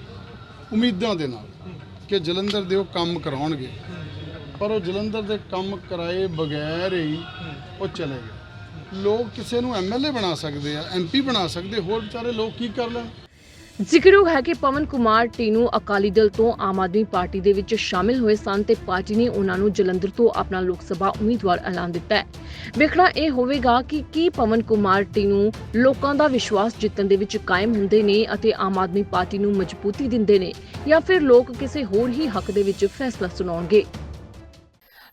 ਉਮੀਦਾਂ ਦੇ ਨਾਲ ਕਿ ਜਲੰਧਰ ਦੇ ਉਹ ਕੰਮ ਕਰਾਉਣਗੇ। ਪਰ ਉਹ ਜਲੰਧਰ ਦੇ ਕੰਮ ਕਰਾਏ ਬਗੈਰ ਹੀ ਉਹ ਚਲੇ ਗਏ। ਲੋਕ ਕਿਸੇ ਨੂੰ ਐਮਐਲਏ ਬਣਾ ਸਕਦੇ ਆ ਐਮਪੀ ਬਣਾ ਸਕਦੇ, ਹੋਰ ਵਿਚਾਰੇ ਲੋਕ ਕੀ ਕਰ ਲੈਣ? ਜ਼ਿਕਰਯੋਗ ਹੈ ਕਿ ਪਵਨ ਕੁਮਾਰ ਟੀਨੂ ਅਕਾਲੀ ਦਲ ਤੋਂ ਆਮ ਆਦਮੀ ਪਾਰਟੀ ਦੇ ਵਿੱਚ ਸ਼ਾਮਿਲ ਹੋਏ ਸਨ ਤੇ ਪਾਰਟੀ ਨੇ ਉਹਨਾਂ ਨੂੰ ਜਲੰਧਰ ਤੋਂ ਆਪਣਾ ਲੋਕ ਸਭਾ ਉਮੀਦਵਾਰ ਐਲਾਨ ਦਿੱਤਾ ਹੈ। ਵੇਖਣਾ ਇਹ ਹੋਵੇਗਾ ਕਿ ਕੀ ਪਵਨ ਕੁਮਾਰ ਟੀਨੂ ਲੋਕਾਂ ਦਾ ਵਿਸ਼ਵਾਸ ਜਿੱਤਣ ਦੇ ਵਿੱਚ ਕਾਇਮ ਹੁੰਦੇ ਨੇ ਅਤੇ ਆਮ ਆਦਮੀ ਪਾਰਟੀ ਨੂੰ ਮਜ਼ਬੂਤੀ ਦਿੰਦੇ ਨੇ ਜਾਂ ਫਿਰ ਲੋਕ ਕਿਸੇ ਹੋਰ ਹੀ ਹੱਕ ਦੇ ਵਿੱਚ ਫੈਸਲਾ ਸੁਣਾਉਣਗੇ।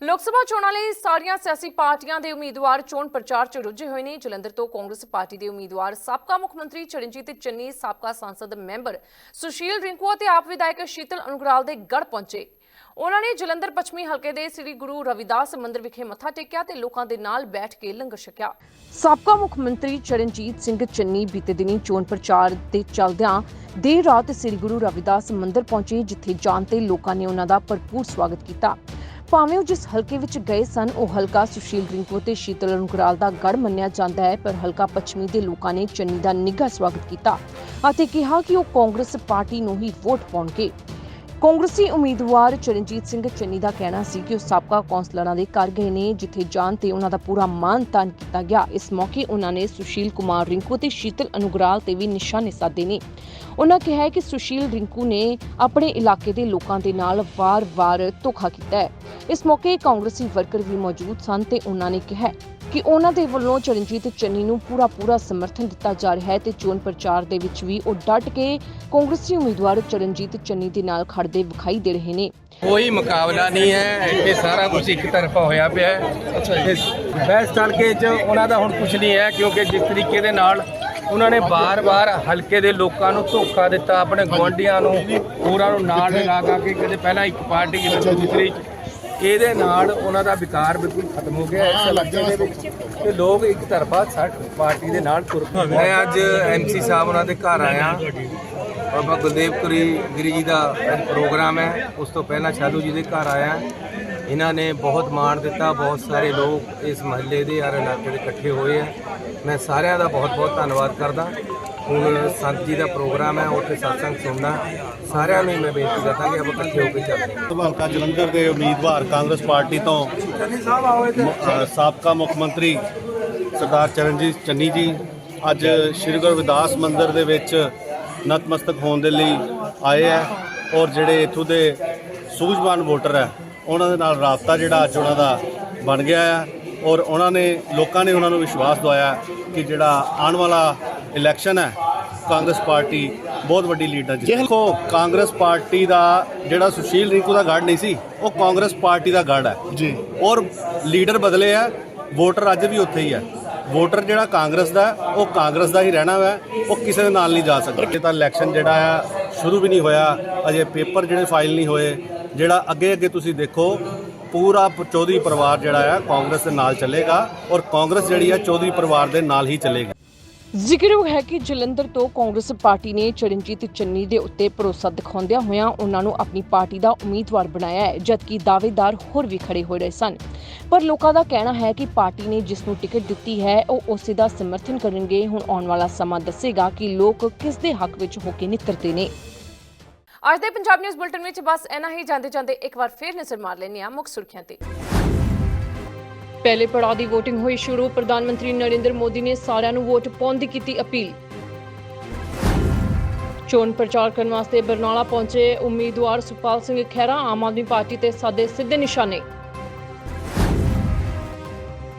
ਲੋਕ ਸਭਾ ਚੋਣਾਂ ਲਈ ਸਾਰੀਆਂ ਸਿਆਸੀ ਪਾਰਟੀਆਂ ਦੇ ਉਮੀਦਵਾਰ ਚੋਣ ਪ੍ਰਚਾਰ 'ਚ ਰੁੱਝੇ ਹੋਏ ਨੇ। ਜਲੰਧਰ ਤੋਂ ਕਾਂਗਰਸ ਪਾਰਟੀ ਦੇ ਉਮੀਦਵਾਰ, ਸਾਬਕਾ ਮੁੱਖ ਮੰਤਰੀ ਚਰਨਜੀਤ ਚੰਨੀ, ਸਾਬਕਾ ਸੰਸਦ ਮੈਂਬਰ ਸੁਸ਼ੀਲ ਰਿੰਕੂ ਅਤੇ ਆਪ ਵਿਧਾਇਕ ਸ਼ੀਤਲ ਅਨੁਗਰਾਲ ਦੇ ਗੜ ਪਹੁੰਚੇ। ਉਹਨਾਂ ਨੇ ਜਲੰਧਰ ਪੱਛਮੀ ਹਲਕੇ ਦੇ ਸ੍ਰੀ ਗੁਰੂ ਰਵਿਦਾਸ ਮੰਦਿਰ ਵਿਖੇ ਮੱਥਾ ਟੇਕਿਆ ਤੇ ਲੋਕਾਂ ਦੇ ਨਾਲ ਬੈਠ ਕੇ ਲੰਗਰ ਛਕਿਆ। ਸਾਬਕਾ ਮੁੱਖ ਮੰਤਰੀ ਚਰਨਜੀਤ ਸਿੰਘ ਚੰਨੀ ਬੀਤੇ ਦਿਨੀ ਚੋਣ ਪ੍ਰਚਾਰ ਦੇ ਚੱਲਦਿਆਂ ਦੇਰ ਰਾਤ ਸ੍ਰੀ ਗੁਰੂ ਰਵਿਦਾਸ ਮੰਦਿਰ ਪਹੁੰਚੇ, ਜਿੱਥੇ ਜਾਣ ਤੇ ਲੋਕਾਂ ਨੇ ਉਹਨਾਂ ਦਾ ਭਰਪੂਰ ਸਵਾਗਤ ਕੀਤਾ। ਭਾਵੇਂ ਉਹ ਜਿਸ ਹਲਕੇ ਵਿੱਚ ਗਏ ਸਨ, ਉਹ ਹਲਕਾ ਸੁਸ਼ੀਲ ਰਿੰਕੂ ਤੇ ਸ਼ੀਤਲ ਅਨੁਗਰਾਲ ਦਾ ਗੜ ਮੰਨਿਆ ਜਾਂਦਾ ਹੈ, ਪਰ ਹਲਕਾ ਪੱਛਮੀ ਦੇ ਲੋਕਾਂ ਨੇ ਚੰਨੀ ਦਾ ਨਿੱਘਾ ਸਵਾਗਤ ਕੀਤਾ ਅਤੇ ਕਿਹਾ ਕਿ ਉਹ ਕਾਂਗਰਸ ਪਾਰਟੀ ਨੂੰ ਹੀ ਵੋਟ ਪਾਉਣਗੇ। ਕਾਂਗਰਸੀ ਉਮੀਦਵਾਰ ਚਰਨਜੀਤ ਸਿੰਘ ਚੰਨੀ ਦਾ ਕਹਿਣਾ ਸੀ ਕਿ ਉਹ ਸਾਬਕਾ ਕੌਂਸਲਰਾਂ ਦੇ ਘਰ ਗਏ ਨੇ, ਜਿੱਥੇ ਜਾਣ ਤੇ ਉਹਨਾਂ ਦਾ ਪੂਰਾ ਮਾਨ ਤਾਨ ਕੀਤਾ ਗਿਆ। ਇਸ ਮੌਕੇ ਉਹਨਾਂ ਨੇ ਸੁਸ਼ੀਲ ਕੁਮਾਰ ਰਿੰਕੂ ਤੇ ਸ਼ੀਤਲ ਅਨੁਗਰਾਲ ਤੇ ਵੀ ਨਿਸ਼ਾਨੇ ਸਾਧੇ ਨੇ। ਉਹਨਾਂ ਕਿਹਾ ਕਿ ਸੁਸ਼ੀਲ ਰਿੰਕੂ ਨੇ ਆਪਣੇ ਇਲਾਕੇ ਦੇ ਲੋਕਾਂ ਦੇ ਨਾਲ ਵਾਰ-ਵਾਰ ਧੋਖਾ ਕੀਤਾ ਹੈ। ਇਸ ਮੌਕੇ ਕਾਂਗਰਸੀ ਵਰਕਰ ਵੀ ਮੌਜੂਦ ਸਨ ਤੇ ਉਹਨਾਂ ਨੇ ਕਿਹਾ ਕਿ ਉਹਨਾਂ ਦੇ ਵੱਲੋਂ ਚਰਨਜੀਤ ਚੰਨੀ ਨੂੰ ਪੂਰਾ ਪੂਰਾ ਸਮਰਥਨ ਦਿੱਤਾ ਜਾ ਰਿਹਾ ਹੈ ਤੇ ਚੋਣ ਪ੍ਰਚਾਰ ਦੇ ਵਿੱਚ ਵੀ ਉਹ ਡਟ ਕੇ ਕਾਂਗਰਸੀ ਉਮੀਦਵਾਰ ਚਰਨਜੀਤ ਚੰਨੀ ਦੇ ਨਾਲ ਖੜਦੇ ਵਿਖਾਈ ਦੇ ਰਹੇ ਨੇ। ਕੋਈ ਮੁਕਾਬਲਾ ਨਹੀਂ ਹੈ ਇਹ ਸਾਰਾ ਕੁਝ ਇੱਕ ਤਰਫਾ ਹੋਇਆ ਪਿਆ ਹੈ। ਤੇ ਬੈਸਟ ਹਲਕੇ 'ਚ ਉਹਨਾਂ ਦਾ ਹੁਣ ਕੁਝ ਨਹੀਂ ਹੈ ਕਿਉਂਕਿ ਜਿਸ ਤਰੀਕੇ ਦੇ ਨਾਲ ਉਹਨਾਂ ਨੇ ਬਾਰ-ਬਾਰ ਹਲਕੇ ਦੇ ਲੋਕਾਂ ਨੂੰ ਧੋਖਾ ਦਿੱਤਾ ਆਪਣੇ ਗੁਆਂਢੀਆਂ ਨੂੰ ਹੋਰਾਂ ਨੂੰ ਨਾਲ ਲਗਾ ਕੇ ਕਦੇ ਪਹਿਲਾਂ ਇੱਕ ਪਾਰਟੀ ਜਿਵੇਂ ਦੂਸਰੀ 'ਚ। ਇਹਦੇ ਨਾਲ ਉਹਨਾਂ ਦਾ ਵਿਕਾਰ ਬਿਲਕੁਲ ਖਤਮ ਹੋ ਗਿਆ ਇਸ ਇਲਾਕੇ ਦੇ ਵਿੱਚ। ਤੇ ਲੋਕ ਇੱਕ ਤਰਫਾ ਸੱਠ ਪਾਰਟੀ ਦੇ ਨਾਲ ਤੁਰ ਪਏ। ਮੈਂ ਅੱਜ ਐਮਸੀ ਸਾਹਿਬ ਉਹਨਾਂ ਦੇ ਘਰ ਆਇਆ। ਬਾਬਾ ਗੁਰਦੇਵ ਪੁਰੀ ਗਿਰੀ ਜੀ ਦਾ ਪ੍ਰੋਗਰਾਮ ਹੈ। ਉਸ ਤੋਂ ਪਹਿਲਾਂ ਸ਼ਾਲੂ ਜੀ ਦੇ ਘਰ ਆਇਆ। ਇਹਨਾਂ ਨੇ ਬਹੁਤ ਮਾਣ ਦਿੱਤਾ। ਬਹੁਤ ਸਾਰੇ ਲੋਕ ਇਸ ਮਹੱਲੇ ਦੇ ਔਰ ਇਲਾਕੇ ਦੇ ਇਕੱਠੇ ਹੋਏ ਆ। ਮੈਂ ਸਾਰਿਆਂ ਦਾ ਬਹੁਤ ਬਹੁਤ ਧੰਨਵਾਦ ਕਰਦਾ। ਹੁਣ ਸੰਤ ਜੀ ਦਾ ਪ੍ਰੋਗਰਾਮ ਹੈ ਉੱਥੇ ਸਤਸੰਗ ਸੁਣਨਾ। ਸਾਰਿਆਂ ਨੂੰ ਹੀ ਮੈਂ ਬੇਨਤੀ ਕਰਦਾ ਕਿ ਆਪਾਂ ਇਕੱਠੇ ਹੋ ਕੇ ਚੱਲਦੇ ਹਾਂ ਹਲਕਾ ਜਲੰਧਰ ਦੇ ਉਮੀਦਵਾਰ ਕਾਂਗਰਸ ਪਾਰਟੀ ਤੋਂ ਅ, ਸਾਬਕਾ ਮੁੱਖ ਮੰਤਰੀ ਸਰਦਾਰ ਚਰਨਜੀਤ ਚੰਨੀ ਜੀ। ਅੱਜ ਸ਼੍ਰੀ ਗੁਰੂ ਰਵਿਦਾਸ ਮੰਦਿਰ ਦੇ ਵਿੱਚ ਨਤਮਸਤਕ ਹੋਣ ਦੇ ਲਈ ਆਏ ਹੈ ਔਰ ਜਿਹੜੇ ਇੱਥੋਂ ਦੇ ਸੂਝਵਾਨ ਵੋਟਰ ਹੈ ਉਹਨਾਂ ਦੇ ਨਾਲ ਰਾਬਤਾ ਜਿਹੜਾ ਅੱਜ ਉਹਨਾਂ ਦਾ ਬਣ ਗਿਆ ਹੈ ਔਰ ਉਹਨਾਂ ਨੇ ਲੋਕਾਂ ਨੇ ਉਹਨਾਂ ਨੂੰ ਵਿਸ਼ਵਾਸ ਦਵਾਇਆ ਕਿ ਜਿਹੜਾ ਆਉਣ ਵਾਲਾ ਇਲੈਕਸ਼ਨ ਹੈ ਕਾਂਗਰਸ ਪਾਰਟੀ ਬਹੁਤ ਵੱਡੀ ਲੀਡ ਨਾਲ ਜਿੱਤੇ। ਦੇਖੋ ਕਾਂਗਰਸ ਪਾਰਟੀ ਦਾ ਜਿਹੜਾ ਸੁਸ਼ੀਲ ਰਿੰਕੂ ਦਾ ਗੜ ਨਹੀਂ ਸੀ ਉਹ ਕਾਂਗਰਸ ਪਾਰਟੀ ਦਾ ਗੜ ਹੈ। ਜੀ। ਔਰ ਲੀਡਰ ਬਦਲੇ ਆ ਵੋਟਰ ਅੱਜ ਵੀ ਉੱਥੇ ਹੀ ਹੈ। ਵੋਟਰ ਜਿਹੜਾ ਕਾਂਗਰਸ ਦਾ ਉਹ ਕਾਂਗਰਸ ਦਾ ਹੀ ਰਹਿਣਾ ਹੈ ਉਹ ਕਿਸੇ ਦੇ ਨਾਲ ਨਹੀਂ ਜਾ ਸਕਦਾ। ਇਹ ਤਾਂ ਇਲੈਕਸ਼ਨ ਜਿਹੜਾ ਆ ਸ਼ੁਰੂ ਵੀ ਨਹੀਂ ਹੋਇਆ ਅਜੇ ਪੇਪਰ ਜਿਹੜੇ ਫਾਈਲ ਨਹੀਂ ਹੋਏ ਜਿਹੜਾ ਅੱਗੇ ਅੱਗੇ ਤੁਸੀਂ ਦੇਖੋ ਪੂਰਾ ਚੌਧਰੀ ਪਰਿਵਾਰ ਜਿਹੜਾ ਆ ਕਾਂਗਰਸ ਦੇ ਨਾਲ ਚੱਲੇਗਾ ਔਰ ਕਾਂਗਰਸ ਜਿਹੜੀ ਆ ਚੌਧਰੀ ਪਰਿਵਾਰ ਦੇ ਨਾਲ ਹੀ ਚੱਲੇਗੀ। ਜ਼ਿਕਰਯੋਗ ਹੈ ਕਿ ਜਲੰਧਰ ਤੋਂ ਕਾਂਗਰਸ ਪਾਰਟੀ ਨੇ ਚਰਨਜੀਤ ਚੰਨੀ ਦੇ ਉੱਤੇ ਭਰੋਸਾ ਦਿਖਾਉਂਦਿਆਂ ਹੋਇਆਂ ਉਹਨਾਂ ਨੂੰ ਆਪਣੀ ਪਾਰਟੀ ਦਾ ਉਮੀਦਵਾਰ ਬਣਾਇਆ ਹੈ, ਜਦਕਿ ਦਾਅਵੇਦਾਰ ਹੋਰ ਵੀ ਖੜੇ ਹੋਏ ਰਹੇ ਸਨ। ਪਰ ਲੋਕਾਂ ਦਾ ਕਹਿਣਾ ਹੈ ਕਿ ਪਾਰਟੀ ਨੇ ਜਿਸ ਨੂੰ ਟਿਕਟ ਦਿੱਤੀ ਹੈ, ਉਹ ਉਸੇ ਦਾ ਸਮਰਥਨ ਕਰਨਗੇ। ਹੁਣ ਆਉਣ ਵਾਲਾ ਸਮਾਂ ਦੱਸੇਗਾ ਕਿ ਲੋਕ ਕਿਸ ਦੇ ਹੱਕ ਵਿੱਚ ਹੋ ਕੇ ਨਿੱਤਰਦੇ ਨੇ। ਅੱਜ ਦੇ ਪੰਜਾਬ ਨਿਊਜ਼ ਬੁਲਟਨ ਵਿੱਚ ਬਸ ਇੰਨਾ ਹੀ। ਜਾਂਦੇ ਜਾਂਦੇ ਇੱਕ ਵਾਰ ਫੇਰ ਨਜ਼ਰ ਮਾਰ ਲੈਂਦੇ ਹਾਂ ਮੁੱਖ ਸੁਰਖੀਆਂ ਤੇ। ਪਹਿਲੇ ਪੜਾਅ ਦੀ VOTING ਹੋਈ ਸ਼ੁਰੂ, ਪ੍ਰਧਾਨ ਮੰਤਰੀ ਨਰਿੰਦਰ ਮੋਦੀ ਨੇ ਸਾਰਿਆਂ ਨੂੰ ਵੋਟ ਪਾਉਣ ਦੀ ਕੀਤੀ ਅਪੀਲ। ਚੋਣ ਪ੍ਰਚਾਰ ਕਰਨ ਵਾਸਤੇ ਬਰਨਾਲਾ ਪਹੁੰਚੇ ਉਮੀਦਵਾਰ ਸੁਪਾਲ ਸਿੰਘ ਖਹਿਰਾ, ਆਮ ਆਦਮੀ ਪਾਰਟੀ ਤੇ ਸਾਦੇ ਸਿੱਧੇ ਨਿਸ਼ਾਨੇ।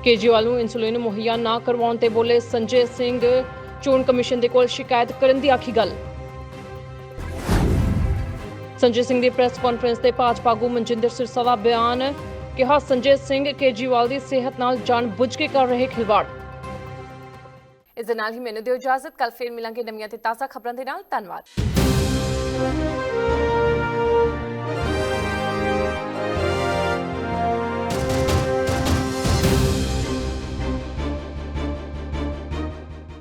ਕੇਜਰੀਵਾਲ ਨੂੰ ਇਨਸੂਲਿਨ ਮੁਹੱਈਆ ਨਾ ਕਰਵਾਉਣ ਤੇ ਬੋਲੇ ਸੰਜੇ ਸਿੰਘ, ਚੋਣ ਕਮਿਸ਼ਨ ਦੇ ਕੋਲ ਸ਼ਿਕਾਇਤ ਕਰਨ ਦੀ ਆਖੀ ਗੱਲ। ਸੰਜੇ ਸਿੰਘ ਦੀ ਪ੍ਰੈਸ ਕਾਨਫਰੰਸ ਤੇ ਭਾਜਪਾ ਆਗੂ ਮਨਜਿੰਦਰ ਸਿਰਸਾ ਦਾ ਬਿਆਨ ਕਿਹਾ, ਸੰਜੇ ਸਿੰਘ ਕੇਜਰੀਵਾਲ ਦੀ ਸਿਹਤ ਨਾਲ ਜਾਣਬੁੱਝ ਕੇ ਕਰ ਰਹੇ ਖਿਲਵਾੜ। ਇਸ ਦੇ ਨਾਲ ਹੀ ਮੈਨੂੰ ਦਿਓ ਇਜਾਜ਼ਤ। ਕੱਲ ਫੇਰ ਮਿਲਾਂਗੇ ਨਵੀਆਂ ਤੇ ਤਾਜ਼ਾ ਖਬਰਾਂ ਦੇ ਨਾਲ। ਧੰਨਵਾਦ।